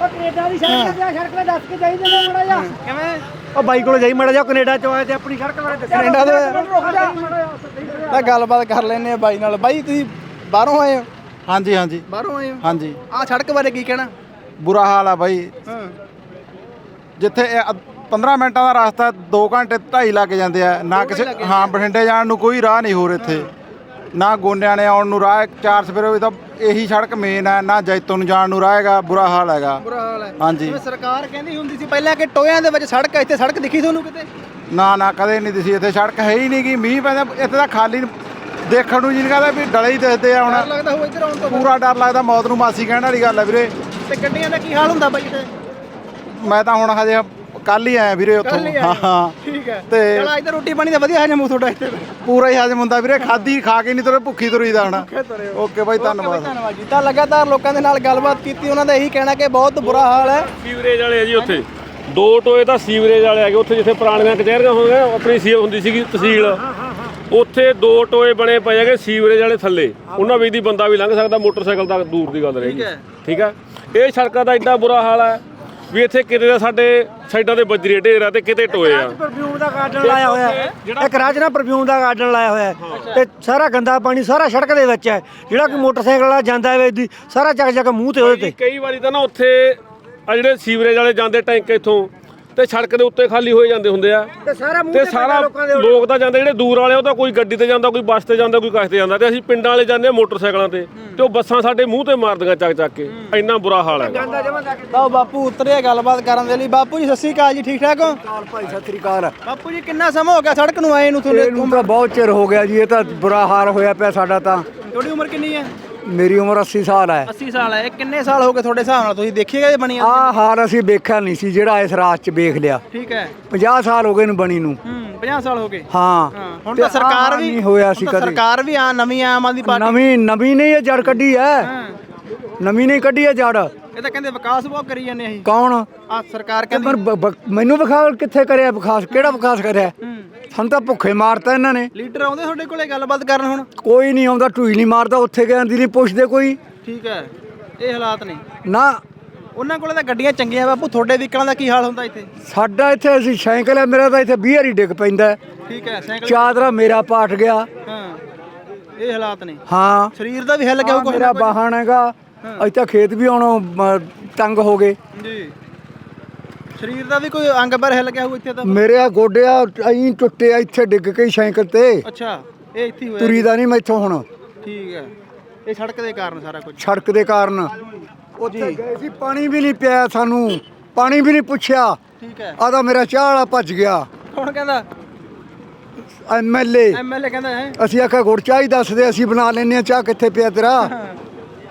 ਕੈਨੇਡਾ ਦੀ ਸੜਕ ਤੇ ਸੜਕ ਤੇ ਦੱਸ ਕੇ ਜਾਈ ਜਾਂਦਾ ਮੜਾ ਜਾ ਕਿਵੇਂ? ਉਹ ਬਾਈ ਕੋਲ ਜਾਈ ਮੜਾ ਜਾ ਕੈਨੇਡਾ ਚ ਆਇਆ ਤੇ ਆਪਣੀ ਸੜਕ ਬਾਰੇ ਦੱਸਿਆ। ਕੈਨੇਡਾ ਦੇ ਤਾਂ ਗੱਲਬਾਤ ਕਰ ਲੈਨੇ ਆ ਬਾਈ ਨਾਲ। ਬਾਈ ਤੁਸੀਂ ਬਾਹਰੋਂ ਆਏ ਹੋ? ਹਾਂਜੀ ਹਾਂਜੀ। ਬਾਹਰੋਂ ਆਏ ਹੋ? ਹਾਂਜੀ। ਆਹ ਸੜਕ ਬਾਰੇ ਕੀ ਕਹਿਣਾ? ਬੁਰਾ ਹਾਲ ਆ ਬਾਈ। ਜਿੱਥੇ ਇਹ ਅੱਧ- 15 ਮਿੰਟਾਂ ਦਾ ਰਸਤਾ 2 ਘੰਟੇ 2.5 ਲੱਗ ਜਾਂਦੇ ਆ। ਨਾ ਕਿਸੇ ਹਾਂ ਬਠਿੰਡੇ ਜਾਣ ਨੂੰ ਕੋਈ ਰਾਹ ਨਹੀਂ ਹੋਰ ਇੱਥੇ। ਨਾ ਗੋਨਿਆਂ ਨੇ ਆਉਣ ਨੂੰ ਰਾਹ ਹੈ। ਚਾਰ ਸਵੇਰੇ ਵੀ ਤਾਂ ਇਹੀ ਸੜਕ ਮੇਨ ਹੈ ਨਾ ਜੈਤੋ ਨੂੰ ਜਾਣ ਨੂੰ ਰਾਹ ਹੈਗਾ ਬੁਰਾ ਹਾਲ ਹੈਗਾ। ਬੁਰਾ ਹਾਲ ਹੈ। ਹਾਂਜੀ। ਜਿਵੇਂ ਸਰਕਾਰ ਕਹਿੰਦੀ ਹੁੰਦੀ ਸੀ ਪਹਿਲਾਂ ਕਿ ਟੋਇਆਂ ਦੇ ਵਿੱਚ ਸੜਕ ਹੈ, ਇੱਥੇ ਸੜਕ ਦਿਖੀ ਤੁਹਾਨੂੰ ਕਿਤੇ? ਨਾ ਨਾ ਕਦੇ ਨਹੀਂ ਦਿਸੀ ਇੱਥੇ ਸੜਕ ਹੈ ਹੀ ਨਹੀਂ ਗੀ ਮੀਂਹ ਪੈਂਦਾ ਇੱਥੇ ਤਾਂ ਖਾਲੀ ਦੇਖਣ ਨੂੰ ਜੀ ਨਹੀਂ ਕਹਦਾ ਵੀ ਡਲੇ ਹੀ ਦਿਖਦੇ ਆ ਹੁਣ। ਲੱਗਦਾ ਹੋਊ ਇੱਧਰ ਆਉਣ ਤੋਂ ਪੂਰਾ ਡਰ ਲੱਗਦਾ ਮੌਤ ਨੂੰ ਮਾਸੀ ਕਹਿਣ ਵਾਲੀ ਗੱਲ ਹੈ ਵੀਰੇ। ਤੇ ਗੱਡੀਆਂ ਦਾ ਕੀ ਹਾਲ ਹੁੰਦਾ ਬਾਈ ਇੱਥੇ? ਮੈਂ ਤਾਂ ਹੁਣ ਹਜੇ ਕੱਲ ਹੀ ਆਇਆ ਵੀਰੇ ਉੱਥੋਂ। ਕੱਲ੍ਹ ਹੀ ਆਏ ਹਾਂ। ਹਾਂ ਠੀਕ ਹੈ। ਤੇ ਚਲ ਇੱਧਰ ਰੋਟੀ ਪਾਣੀ ਦਾ ਵਧੀਆ ਹਜਮ ਹੋਊ ਤੁਹਾਡਾ ਇੱਥੇ। ਪੂਰਾ ਹੀ ਹਜਮ ਹੁੰਦਾ ਵੀਰੇ ਖਾਦੀ ਖਾ ਕੇ ਨਹੀਂ ਤੁਰੇ ਭੁੱਖੀ ਤੁਰੀਦਾ ਹੁਣ ਤੁਰੇ ਓਕੇ ਬਾਈ ਧੰਨਵਾਦ। ਧੰਨਵਾਦ ਜੀ। ਤਾਂ ਲਗਾਤਾਰ ਲੋਕਾਂ ਦੇ ਨਾਲ ਗੱਲਬਾਤ ਕੀਤੀ ਉਹਨਾਂ ਦਾ ਇਹੀ ਕਹਿਣਾ ਕਿ ਬਹੁਤ ਬੁਰਾ ਹਾਲ ਹੈ। ਸੀਵਰੇਜ ਵਾਲੇ ਆ ਜੀ ਉੱਥੇ। ਦੋ ਟੋਏ ਤਾਂ ਸੀਵਰੇਜ ਵਾਲੇ ਆ ਗਏ ਉੱਥੇ ਜਿੱਥੇ ਪੁਰਾਣੀਆਂ ਕਚਹਿਰੀਆਂ ਹੋਣਗੀਆਂ ਆਪਣੀ ਸੀ ਹੁੰਦੀ ਸੀਗੀ ਤਹਿਸੀਲ। ਉੱਥੇ ਦੋ ਟੋਏ ਬਣੇ ਪਏ ਹੈਗੇ ਸੀਵਰੇਜ ਵਾਲੇ ਥੱਲੇ। ਉਹਨਾਂ ਵਿੱਚ ਦੀ ਬੰਦਾ ਵੀ ਲੰਘ ਸਕਦਾ ਮੋਟਰਸਾਈਕਲ ਤੱਕ ਦੂਰ ਦੀ ਗੱਲ ਰਹੇਗੀ। ਠੀਕ ਹੈ? ਇਹ ਸੜਕਾਂ ਦਾ ਇੰਨਾ ਬੁਰਾ ਹਾਲ ਹੈ। ਵੀ ਇੱਥੇ ਕਿਤੇ ਦਾ ਸਾਡੇ ਸਾਈਡਾਂ ਦੇ ਬਜਰੀ ਢੇਰ ਆ ਤੇ ਕਿਤੇ ਟੋਏ ਆ। ਪਰਫਿਊਮ ਦਾ ਗਾਰਡਨ ਲਾਇਆ ਹੋਇਆ ਹੈ। ਇੱਕ ਰਾਜ ਨਾ ਪਰਫਿਊਮ ਦਾ ਗਾਰਡਨ ਲਾਇਆ ਹੋਇਆ ਹੈ। ਤੇ ਸਾਰਾ ਗੰਦਾ ਪਾਣੀ ਸਾਰਾ ਸੜਕ ਦੇ ਵਿੱਚ ਹੈ। ਜਿਹੜਾ ਕਿ ਮੋਟਰਸਾਈਕਲ ਵਾਲਾ ਜਾਂਦਾ ਹੈ ਵੇਦੀ ਸਾਰਾ ਚੱਕ ਚੱਕ ਮੂੰਹ ਤੇ ਉਹਦੇ ਤੇ। ਕਈ ਵਾਰੀ ਤਾਂ ਨਾ ਉੱਥੇ ਆ ਜਿਹੜੇ ਸੀਵਰੇਜ ਵਾਲੇ ਜਾਂਦੇ ਟੈਂਕ ਇੱਥੋਂ ਤੇ ਸੜਕ ਦੇ ਉੱਤੇ ਖਾਲੀ ਹੋਏ ਜਾਂਦੇ ਹੁੰਦੇ ਆ। ਤੇ ਸਾਰਾ ਮੂੰਹ ਤੇ ਸਾਰਾ ਲੋਕਾਂ ਤਾਂ ਜਾਂਦੇ ਜਿਹੜੇ ਦੂਰ ਵਾਲੇ ਉਹ ਤਾਂ ਕੋਈ ਗੱਡੀ ਤੇ ਜਾਂਦਾ ਕੋਈ ਬੱਸ ਤੇ ਜਾਂਦਾ ਕੋਈ ਤੇ ਜਾਂਦਾ ਤੇ ਅਸੀਂ ਪਿੰਡਾਂ ਵਾਲੇ ਜਾਂਦੇ ਆ ਮੋਟਰਸਾਈਕਲਾਂ ਤੇ ਤੇ ਉਹ ਬੱਸਾਂ ਸਾਡੇ ਮੂੰਹ ਤੇ ਮਾਰਦੀਆਂ ਚੱਕ ਚੱਕ ਕੇ। ਇੰਨਾ ਬੁਰਾ ਹਾਲ ਹੈਗਾ। ਤਾਂ ਉਹ ਬਾਪੂ ਉਤਰਿਆ ਗੱਲਬਾਤ ਕਰਨ ਦੇ ਲਈ। ਬਾਪੂ ਜੀ ਸਤਿ ਸ਼੍ਰੀ ਅਕਾਲ ਜੀ ਠੀਕ ਠਾਕ ਹੋ? ਭਾਈ ਸਤਿ ਸ੍ਰੀ ਅਕਾਲ। ਬਾਪੂ ਜੀ ਕਿੰਨਾ ਸਮਾਂ ਹੋ ਗਿਆ ਸੜਕ ਨੂੰ ਆਏ ਨੂੰ ਇਹਨੂੰ ਤਾਂ ਬਹੁਤ ਚਿਰ ਹੋ ਗਿਆ ਜੀ ਇਹ ਤਾਂ ਬੁਰਾ ਹਾਲ ਹੋਇਆ ਪਿਆ ਸਾਡਾ ਤਾਂ। ਤੁਹਾਡੀ ਉਮਰ ਕਿੰਨੀ ਹੈ? ਮੇਰੀ ਉਮਰ 80 ਸਾਲ ਹੈ। 80 ਸਾਲ ਹੈ। ਇਹ ਕਿੰਨੇ ਸਾਲ ਹੋ ਗਏ ਤੁਹਾਡੇ ਹਿਸਾਬ ਨਾਲ? ਤੁਸੀਂ ਦੇਖੀਏਗਾ ਇਹ ਬਣੀ ਆ? ਹਾਲ ਅਸੀਂ ਵੇਖਿਆ ਨਹੀਂ ਸੀ ਜਿਹੜਾ ਇਸ ਰਾਤ 'ਚ ਵੇਖ ਲਿਆ। ਠੀਕ ਹੈ। 50 ਸਾਲ ਹੋ ਗਏ ਨੂੰ ਬਣੀ ਨੂੰ। ਹੂੰ 50 ਸਾਲ ਹੋ ਗਏ। ਹਾਂ। ਹੁਣ ਤੇ ਸਰਕਾਰ ਵੀ ਨਹੀਂ ਹੋਇਆ ਸੀ ਕਦੇ। ਸਰਕਾਰ ਵੀ ਆ ਨਵੀਂ ਆਮ ਆਦਮੀ ਪਾਰਟੀ ਨਵੀਂ ਨਵੀਂ ਨਹੀਂ ਇਹ ਜੜ ਕੱਢੀ ਹੈ। ਨਵੀਂ ਨਹੀਂ ਕੱਢੀ ਹੈ ਜੜ। ਇਹ ਤਾਂ ਕਹਿੰਦੇ ਵਿਕਾਸ ਬਹੁਤ ਕਰੀ ਜਾਂਦੇ ਅਸੀਂ। ਕੌਣ? ਆ ਸਰਕਾਰ ਤੇ ਕਹਿੰਦੀ ਪਰ ਬ- ਬ- ਮੈਨੂੰ ਵਿਖਾ ਕਿੱਥੇ ਕਰਿਆ ਵਿਕਾਸ? ਕਿਹੜਾ ਵਿਕਾਸ ਕਰਿਆ? ਸਾਨੂੰ ਤਾਂ ਭੁੱਖੇ ਮਾਰਤਾ ਇਹਨਾਂ ਨੇ। ਲੀਡਰ ਆਉਂਦੇ ਤੁਹਾਡੇ ਕੋਲੇ ਗੱਲਬਾਤ ਕਰਨ ਹੁਣ? ਕੋਈ ਨਹੀਂ ਆਉਂਦਾ ਢੂਈ ਨਹੀਂ ਮਾਰਦਾ ਉੱਥੇ ਗਿਆ ਦੀ ਨਹੀਂ ਪੁੱਛਦੇ ਕੋਈ। ਠੀਕ ਹੈ। ਇਹ ਹਾਲਾਤ ਨੇ। ਨਾ। ਉਹਨਾਂ ਕੋਲੇ ਤਾਂ ਗੱਡੀਆਂ ਚੰਗੀਆਂ ਬਾਪੂ ਤੁਹਾਡੇ ਵਹੀਕਲਾਂ ਦਾ ਕੀ ਹਾਲ ਹੁੰਦਾ ਇੱਥੇ? ਸਾਡਾ ਇੱਥੇ ਅਸੀਂ ਸਾਈਕਲ ਹੈ ਮੇਰਾ ਤਾਂ ਇੱਥੇ 20 ਵਾਰੀ ਡਿੱਗ ਪੈਂਦਾ ਹੈ। ਠੀਕ ਹੈ ਸਾਈਕਲ ਚਾਦਰਾ ਮੇਰਾ ਪਾਟ ਗਿਆ। ਹਾਂ। ਇਹ ਹਾਲਾਤ ਨੇ। ਹਾਂ। ਸਰੀਰ ਦਾ ਵੀ ਹਿੱਲ ਗਿਆ ਆਹ ਹੋਊਗਾ ਮੇਰਾ ਵਾਹਣ ਹੈਗਾ। ਅਸੀਂ ਤਾਂ ਖੇਤ ਵੀ ਹੁਣ ਤੰਗ ਹੋ ਗਏ। ਜੀ। ਸਰੀਰ ਦਾ ਵੀ ਕੋਈ ਅੰਗ ਬਰ ਹਿੱਲ ਗਿਆ ਹੋਊ ਇੱਥੇ ਤਾਂ? ਮੇਰੇ ਆ ਗੋਡਿਆ ਅਹੀਂ ਟੁੱਟਿਆ ਇੱਥੇ ਡਿੱਗ ਕੇ ਸਾਈਕਲ ਤੇ। ਅੱਛਾ ਇਹ ਇੱਥੇ ਹੋਇਆ ਤੁਰੀ ਦਾ ਨਹੀਂ ਮੈਥੋਂ ਹੁਣ। ਠੀਕ ਹੈ। ਇਹ ਸੜਕ ਦੇ ਕਾਰਨ ਸਾਰਾ ਕੁਝ? ਸੜਕ ਦੇ ਕਾਰਨ। ਉੱਥੇ ਗਏ ਸੀ ਪਾਣੀ ਵੀ ਨਹੀਂ ਪਿਆ ਸਾਨੂੰ। ਪਾਣੀ ਵੀ ਨਹੀਂ ਪੁੱਛਿਆ। ਠੀਕ ਹੈ। ਆਦਾ ਮੇਰਾ ਚਾਹ ਵਾਲਾ ਭੱਜ ਗਿਆ। ਕੌਣ ਕਹਿੰਦਾ? ਐਮਐਲਏ ਐਮਐਲਏ ਕਹਿੰਦਾ ਹੈ? ਅਸੀਂ ਆਖਿਆ ਗੁੜ ਚਾਹ ਹੀ ਦੱਸਦੇ ਅਸੀਂ ਬਣਾ ਲੈਨੇ ਆ ਚਾਹ ਕਿੱਥੇ ਪਿਆ ਤੇਰਾ?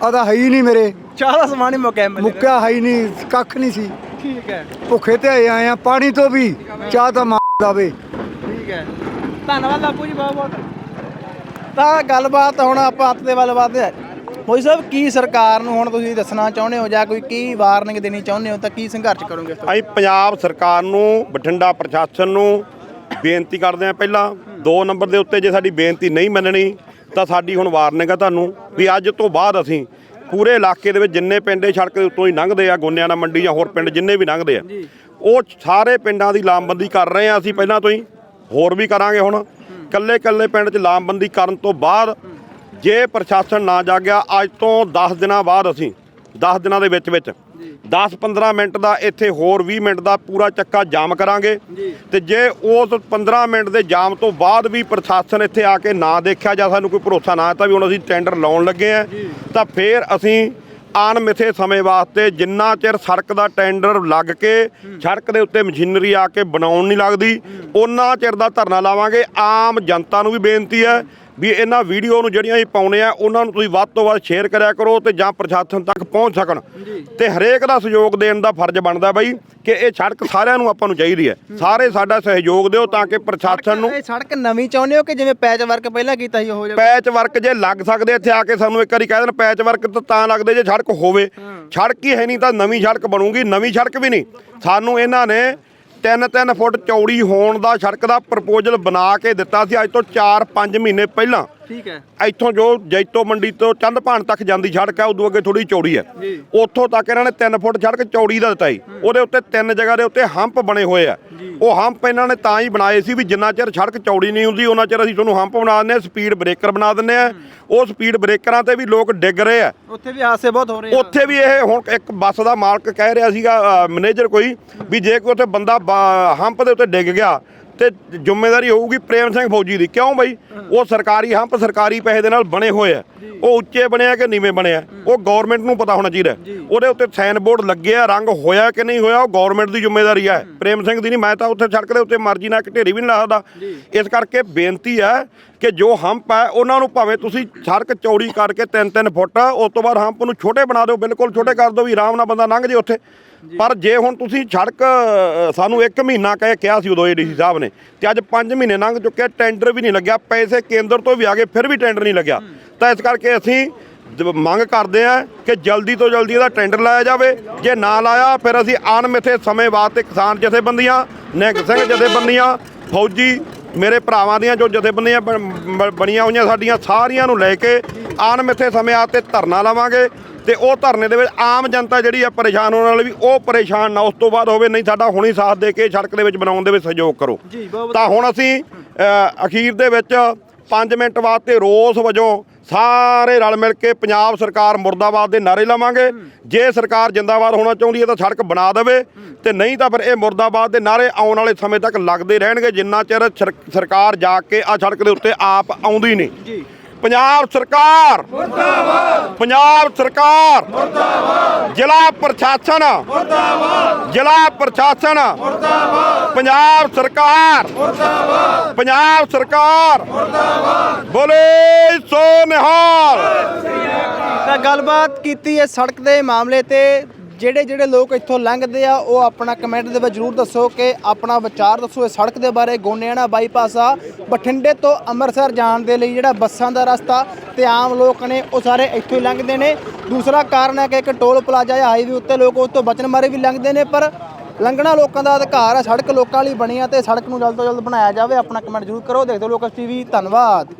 ਆਦਾ ਹੈ ਹੀ ਨਹੀਂ ਮੇਰੇ। ਚਾਹ ਦਾ ਸਮਾਨ ਹੀ ਮੁੱਕਿਆ ਐਮਐਲਏ ਮੁੱਕਿਆ ਹੈ ਹੀ ਨਹੀਂ ਕੱਖ ਨਹੀਂ ਸੀ। ਠੀਕ ਹੈ। ਭੁੱਖੇ ਤੇ ਆਏ ਆ ਪਾਣੀ ਤੋਂ ਵੀ ਚਾਹ ਤਾਂ ਮਾਰਦਾ ਵੇ ਠੀਕ ਹੈ। ਧੰਨਵਾਦ ਬਾਪੂ ਜੀ ਬਹੁਤ ਬਹੁਤ। ਤਾਂ ਗੱਲਬਾਤ ਹੁਣ ਆਪਾਂ ਹੱਥ ਦੇ ਵੱਲ ਵਧਦੇ ਆ ਮੋਈ ਸਾਹਿਬ ਕੀ ਸਰਕਾਰ ਨੂੰ ਹੁਣ ਤੁਸੀਂ ਦੱਸਣਾ ਚਾਹੁੰਦੇ ਹੋ ਜਾਂ ਕੋਈ ਕੀ ਵਾਰਨਿੰਗ ਦੇਣੀ ਚਾਹੁੰਦੇ ਹੋ ਤਾਂ ਕੀ ਸੰਘਰਸ਼ ਕਰੋਗੇ? ਇਸ ਤੋਂ ਅਸੀਂ ਪੰਜਾਬ ਸਰਕਾਰ ਨੂੰ ਬਠਿੰਡਾ ਪ੍ਰਸ਼ਾਸਨ ਨੂੰ ਬੇਨਤੀ ਕਰਦੇ ਹਾਂ ਪਹਿਲਾਂ ਦੋ ਨੰਬਰ ਦੇ ਉੱਤੇ ਜੇ ਸਾਡੀ ਬੇਨਤੀ ਨਹੀਂ ਮੰਨਣੀ ਤਾਂ ਸਾਡੀ ਹੁਣ ਵਾਰਨਿੰਗ ਆ ਤੁਹਾਨੂੰ ਵੀ ਅੱਜ ਤੋਂ ਬਾਅਦ ਅਸੀਂ ਪੂਰੇ ਇਲਾਕੇ ਦੇ ਵਿੱਚ ਜਿੰਨੇ ਪਿੰਡ ਸੜਕ ਦੇ ਉੱਤੋਂ ਹੀ ਲੰਘਦੇ ਆ ਗੋਨਿਆਣਾ ਮੰਡੀ ਜਾਂ ਹੋਰ ਪਿੰਡ ਜਿੰਨੇ ਵੀ ਲੰਘਦੇ ਆ ਉਹ ਸਾਰੇ ਪਿੰਡਾਂ ਦੀ ਲਾਮਬੰਦੀ ਕਰ ਰਹੇ ਆ ਅਸੀਂ ਪਹਿਲਾਂ ਤੋਂ ਹੀ ਹੋਰ ਵੀ ਕਰਾਂਗੇ ਹੁਣ। ਕੱਲੇ ਕੱਲੇ ਪਿੰਡ 'ਚ ਲਾਮਬੰਦੀ ਕਰਨ ਤੋਂ ਬਾਅਦ ਜੇ ਪ੍ਰਸ਼ਾਸਨ ਨਾ ਜਾਗਿਆ ਅੱਜ ਤੋਂ 10 ਦਿਨਾਂ ਬਾਅਦ ਅਸੀਂ 10 ਦਿਨਾਂ ਦੇ ਵਿੱਚ ਵਿੱਚ 10-15 ਮਿੰਟ ਦਾ ਇੱਥੇ ਹੋਰ 20 ਮਿੰਟ ਦਾ ਪੂਰਾ ਚੱਕਾ ਜਾਮ ਕਰਾਂਗੇ। ਤੇ ਜੇ ਉਸ 15 ਮਿੰਟ ਦੇ ਜਾਮ ਤੋਂ ਬਾਅਦ ਵੀ ਪ੍ਰਸ਼ਾਸਨ ਇੱਥੇ ਆ ਕੇ ਨਾ ਦੇਖਿਆ ਜਾਂ ਸਾਨੂੰ ਕੋਈ ਭਰੋਸਾ ਨਾ ਤਾਂ ਵੀ ਹੁਣ ਅਸੀਂ ਟੈਂਡਰ ਲਾਉਣ ਲੱਗੇ ਆ ਤਾਂ ਫਿਰ ਅਸੀਂ ਅਣਮਿੱਥੇ ਸਮੇਂ ਵਾਸਤੇ ਜਿੰਨਾ ਚਿਰ ਸੜਕ ਦਾ ਟੈਂਡਰ ਲੱਗ ਕੇ ਸੜਕ ਦੇ ਉੱਤੇ ਮਸ਼ੀਨਰੀ ਆ ਕੇ ਬਣਾਉਣ ਨਹੀਂ ਲੱਗਦੀ ਉਹਨਾਂ ਚਿਰ ਦਾ ਧਰਨਾ ਲਾਵਾਂਗੇ। ਆਮ ਜਨਤਾ ਨੂੰ ਵੀ ਬੇਨਤੀ ਹੈ ਵੀ ਇਹਨਾਂ ਵੀਡੀਓ ਨੂੰ ਜਿਹੜੀਆਂ ਅਸੀਂ ਪਾਉਨੇ ਆ ਉਹਨਾਂ ਨੂੰ ਤੁਸੀਂ ਵੱਧ ਤੋਂ ਵੱਧ ਸ਼ੇਅਰ ਕਰਿਆ ਕਰੋ ਤੇ ਜਾਂ ਪ੍ਰਸ਼ਾਸਨ ਤੱਕ ਪਹੁੰਚ ਸਕਣ। ਤੇ ਹਰੇਕ ਦਾ ਸਹਿਯੋਗ ਦੇਣ ਦਾ ਫਰਜ਼ ਬਣਦਾ ਬਾਈ ਕਿ ਇਹ ਸੜਕ ਸਾਰਿਆਂ ਨੂੰ ਆਪਾਂ ਨੂੰ ਚਾਹੀਦੀ ਹੈ। ਸਾਰੇ ਸਾਡਾ ਸਹਿਯੋਗ ਦਿਓ ਤਾਂ ਕਿ ਪ੍ਰਸ਼ਾਸਨ ਨੂੰ ਇਹ ਸੜਕ ਨਵੀਂ ਚਾਹੁੰਦੇ ਹੋ ਕਿ ਜਿਵੇਂ ਪੈਚ ਵਰਕ ਪਹਿਲਾਂ ਕੀਤਾ ਸੀ ਉਹ ਜਾਵੇ? ਪੈਚ ਵਰਕ ਜੇ ਲੱਗ ਸਕਦੇ ਇੱਥੇ ਆ ਕੇ ਸਾਨੂੰ ਇੱਕ ਵਾਰੀ ਕਹਿ ਦੇਣ ਪੈਚ ਵਰਕ ਤਾਂ ਤਾਂ ਲੱਗਦੇ ਜੇ ਸੜਕ ਹੋਵੇ। ਸੜਕ ਹੀ ਹੈ ਨਹੀਂ ਤਾਂ ਨਵੀਂ ਸੜਕ ਬਣੂਗੀ ਨਵੀਂ ਸੜਕ ਵੀ ਨਹੀਂ। ਸਾਨੂੰ ਇਹਨਾਂ ਨੇ 3-3 ਫੁੱਟ ਚੌੜੀ ਹੋਣ ਦਾ ਸੜਕ ਦਾ ਪ੍ਰਪੋਜ਼ਲ ਬਣਾ ਕੇ ਦਿੱਤਾ ਸੀ। ਅੱਜ ਤੋਂ 4-5 ਮਹੀਨੇ ਪਹਿਲਾਂ ਠੀਕ ਹੈ। ਇੱਥੋਂ ਜੋ ਜੈਤੋ ਮੰਡੀ ਤੋਂ ਚੰਦਪਾਣ ਤੱਕ ਜਾਂਦੀ ਸੜਕ ਹੈ ਉਦੋਂ ਅੱਗੇ ਥੋੜੀ ਚੌੜੀ ਹੈ। ਉੱਥੋਂ ਤੱਕ ਇਹਨਾਂ ਨੇ 3 ਫੁੱਟ ਸੜਕ ਚੌੜੀ ਦਾ ਦਿੱਤਾ ਜੀ। ਉਹਦੇ ਉੱਤੇ ਤਿੰਨ ਜਗ੍ਹਾ ਦੇ ਉੱਤੇ ਹੰਪ ਬਣੇ ਹੋਏ ਆ। ਉਹ ਹੰਪ ਇਹਨਾਂ ਨੇ ਤਾਂ ਹੀ ਬਣਾਏ ਸੀ ਵੀ ਜਿੰਨਾ ਚਿਰ ਸੜਕ ਚੌੜੀ ਨਹੀਂ ਹੁੰਦੀ ਉਹਨਾਂ ਚਿਰ ਅਸੀਂ ਤੁਹਾਨੂੰ ਹੰਪ ਬਣਾ ਦਿੰਦੇ ਆ ਸਪੀਡ ਬ੍ਰੇਕਰ ਬਣਾ ਦਿੰਦੇ ਆ ਉਹ ਸਪੀਡ ਬ੍ਰੇਕਰਾਂ ਤੇ ਵੀ ਲੋਕ ਡਿੱਗ ਰਹੇ ਆ। ਉੱਥੇ ਵੀ ਹਾਦਸੇ ਬਹੁਤ ਹੋ ਰਹੇ ਆ। ਉੱਥੇ ਵੀ ਇਹ ਹੁਣ ਇੱਕ ਬੱਸ ਦਾ ਮਾਲਕ ਕਹਿ ਰਿਹਾ ਸੀਗਾ ਮੈਨੇਜਰ ਕੋਈ ਵੀ ਜੇ ਕੋਈ ਉੱਥੇ ਬੰਦਾ ਹੰਪ ਦੇ ਉੱਤੇ ਡਿੱਗ ਗਿਆ ਤੇ ਜ਼ਿੰਮੇਵਾਰੀ ਹੋਊਗੀ ਪ੍ਰੇਮ ਸਿੰਘ ਫੌਜੀ ਦੀ। ਕਿਉਂ ਬਈ? ਉਹ ਸਰਕਾਰੀ ਹੰਪ ਸਰਕਾਰੀ ਪੈਸੇ ਦੇ ਨਾਲ ਬਣੇ ਹੋਏ ਆ। ਉਹ ਉੱਚੇ ਬਣਿਆ ਕਿ ਨੀਵੇਂ ਬਣਿਆ? ਉਹ ਗਵਰਨਮੈਂਟ ਨੂੰ ਪਤਾ ਹੋਣਾ ਚਾਹੀਦਾ। ਉਹਦੇ ਉੱਤੇ ਸਾਈਨ ਬੋਰਡ ਲੱਗੇ ਆ ਰੰਗ ਹੋਇਆ ਕਿ ਨਹੀਂ ਹੋਇਆ ਉਹ ਗਵਰਨਮੈਂਟ ਦੀ ਜ਼ਿੰਮੇਵਾਰੀ ਹੈ। ਪ੍ਰੇਮ ਸਿੰਘ ਦੀ ਨਹੀਂ ਮੈਂ ਤਾਂ ਉੱਥੇ ਸੜਕ ਦੇ ਉੱਤੇ ਮਰਜ਼ੀ ਨਾਲ ਇੱਕ ਢੇਰੀ ਵੀ ਨਹੀਂ ਲਾ ਸਕਦਾ। ਇਸ ਕਰਕੇ ਬੇਨਤੀ ਹੈ ਕਿ ਜੋ ਹੰਪ ਹੈ ਉਹਨਾਂ ਨੂੰ ਭਾਵੇਂ ਤੁਸੀਂ ਸੜਕ ਚੌੜੀ ਕਰਕੇ 3-3 ਫੁੱਟ ਉਸ ਤੋਂ ਬਾਅਦ ਹੰਪ ਨੂੰ ਛੋਟੇ ਬਣਾ ਦਿਓ ਬਿਲਕੁਲ ਛੋਟੇ ਕਰ ਦਿਓ ਵੀ ਆਰਾਮ ਨਾਲ ਬੰਦਾ ਲੰਘ ਜੇ ਉੱਥੇ। ਪਰ ਜੇ ਹੁਣ ਤੁਸੀਂ ਸੜਕ ਸਾਨੂੰ 1 ਮਹੀਨਾ ਕਹਿ ਕਿਹਾ ਸੀ ਉਦੋਂ ਏਡੀਸੀ ਸਾਹਿਬ ਨੇ ਤੇ ਅੱਜ 5 ਮਹੀਨੇ ਲੰਘ ਚੁੱਕੇ ਟੈਂਡਰ ਵੀ ਨਹੀਂ ਲੱਗਿਆ ਪੈਸੇ ਕੇਂਦਰ ਤੋਂ ਵੀ ਆ ਗਏ ਫਿਰ ਵੀ ਟੈਂਡਰ ਨਹੀਂ ਲੱਗਿਆ। ਤਾਂ ਇਸ ਕਰਕੇ ਅਸੀਂ ਮੰਗ ਕਰਦੇ ਆ ਕਿ ਜਲਦੀ ਤੋਂ ਜਲਦੀ ਇਹਦਾ ਟੈਂਡਰ ਲਾਇਆ ਜਾਵੇ। ਜੇ ਨਾ ਲਾਇਆ ਫਿਰ ਅਸੀਂ ਅਣਮਿੱਥੇ ਸਮੇਂ ਬਾਅਦ ਤੇ ਕਿਸਾਨ ਜਥੇਬੰਦੀਆਂ ਨਿਹੰਗ ਸਿੰਘ ਜਥੇਬੰਦੀਆਂ ਫੌਜੀ ਮੇਰੇ ਭਰਾਵਾਂ ਦੀਆਂ ਜੋ ਜਥੇਬੰਦੀਆਂ ਬਣੀਆਂ ਹੋਈਆਂ ਸਾਡੀਆਂ ਸਾਰੀਆਂ ਨੂੰ ਲੈ ਕੇ ਅਣਮਿੱਥੇ ਸਮੇਂ ਆ ਤੇ ਧਰਨਾ ਲਾਵਾਂਗੇ। ਤੇ ਉਹ ਧਰਨੇ ਦੇ ਵਿੱਚ ਆਮ ਜਨਤਾ ਜਿਹੜੀ ਆ ਪਰੇਸ਼ਾਨ ਹੋਣ ਵਾਲੀ ਵੀ ਉਹ ਪਰੇਸ਼ਾਨ ਨਾ ਉਸ ਤੋਂ ਬਾਅਦ ਹੋਵੇ ਨਹੀਂ ਸਾਡਾ ਹੁਣੀ ਸਾਥ ਦੇ ਕੇ ਸੜਕ ਦੇ ਵਿੱਚ ਬਣਾਉਣ ਦੇ ਵਿੱਚ ਸਹਿਯੋਗ ਕਰੋ। ਤਾਂ ਹੁਣ ਅਸੀਂ ਅਖੀਰ ਦੇ ਵਿੱਚ 5 ਮਿੰਟ ਵਾਸਤੇ ਰੋਸ ਵਜੋਂ ਸਾਰੇ ਰਲ ਮਿਲ ਕੇ ਪੰਜਾਬ ਸਰਕਾਰ ਮੁਰਦਾਬਾਦ ਦੇ ਨਾਰੇ ਲਾਵਾਂਗੇ। ਜੇ ਸਰਕਾਰ ਜਿੰਦਾਬਾਦ ਹੋਣਾ ਚਾਹੁੰਦੀ ਹੈ ਤਾਂ ਸੜਕ ਬਣਾ ਦੇਵੇ। ਤੇ ਨਹੀਂ ਤਾਂ ਫਿਰ ਇਹ ਮੁਰਦਾਬਾਦ ਦੇ ਨਾਰੇ ਆਉਣ ਵਾਲੇ ਸਮੇਂ ਤੱਕ ਲੱਗਦੇ ਰਹਿਣਗੇ। ਜਿੰਨਾ ਚਿਰ ਸਰ- ਸਰਕਾਰ ਜਾ ਕੇ ਆ ਸੜਕ ਦੇ ਉੱਤੇ ਆਪ ਆਉਂਦੀ ਨਹੀਂ। ਜੀ। ਪੰਜਾਬ ਸਰਕਾਰ। ਮੁਰਦਾਬਾਦ। ਪੰਜਾਬ ਸਰਕਾਰ। ਮੁਰਦਾਬਾਦ। ਜ਼ਿਲ੍ਹਾ ਪ੍ਰਸ਼ਾਸਨ। ਮੁਰਦਾਬਾਦ। ਜ਼ਿਲ੍ਹਾ ਪ੍ਰਸ਼ਾਸਨ। ਮੁਰਦਾਬਾਦ। ਪੰਜਾਬ ਸਰਕਾਰ। ਮੁਰਦਾਬਾਦ। ਪੰਜਾਬ ਸਰਕਾਰ। ਮੁਰਦਾਬਾਦ। ਬੋਲੇ ਸੋ ਨਿਹਾਲ। ਤਾਂ ਗੱਲਬਾਤ ਕੀਤੀ ਹੈ ਸੜਕ ਦੇ ਮਾਮਲੇ ਤੇ। ਜਿਹੜੇ ਜਿਹੜੇ ਲੋਕ ਇੱਥੋਂ ਲੰਘਦੇ ਆ, ਉਹ ਆਪਣਾ ਕਮੈਂਟ ਦੇ ਵਿੱਚ ਜਰੂਰ ਦੱਸੋ ਕਿ ਆਪਣਾ ਵਿਚਾਰ ਦੱਸੋ ਇਸ ਸੜਕ ਦੇ ਬਾਰੇ, ਗੋਨਿਆਣਾ ਬਾਈਪਾਸ ਆ। ਬਠਿੰਡੇ ਤੋਂ ਅੰਮ੍ਰਿਤਸਰ ਜਾਣ ਦੇ ਲਈ ਜਿਹੜਾ ਬੱਸਾਂ ਦਾ ਰਸਤਾ ਤੇ ਆਮ ਲੋਕ ਨੇ, ਉਹ ਸਾਰੇ ਇੱਥੋਂ ਹੀ ਲੰਘਦੇ ਨੇ। ਦੂਸਰਾ ਕਾਰਨ ਹੈ ਕਿ ਇੱਕ ਟੋਲ ਪਲਾਜ਼ਾ ਜਾਂ ਹਾਈਵੇ ਉੱਤੇ ਲੋਕ ਉਸ ਤੋਂ ਬਚਣ ਮਾਰੇ ਵੀ ਲੰਘਦੇ ਨੇ, ਪਰ ਲੰਘਣਾ ਲੋਕਾਂ ਦਾ ਅਧਿਕਾਰ ਹੈ ਸੜਕ ਲੋਕਾਂ ਲਈ ਬਣੀ ਆ ਤੇ ਸੜਕ ਨੂੰ ਜਲਦ ਤੋਂ ਜਲਦ ਬਣਾਇਆ ਜਾਵੇ। ਆਪਣਾ ਕਮੈਂਟ ਜਰੂਰ ਕਰੋ, ਦੇਖਦੇ ਲੋਕਸ ਟੀਵੀ, ਧੰਨਵਾਦ।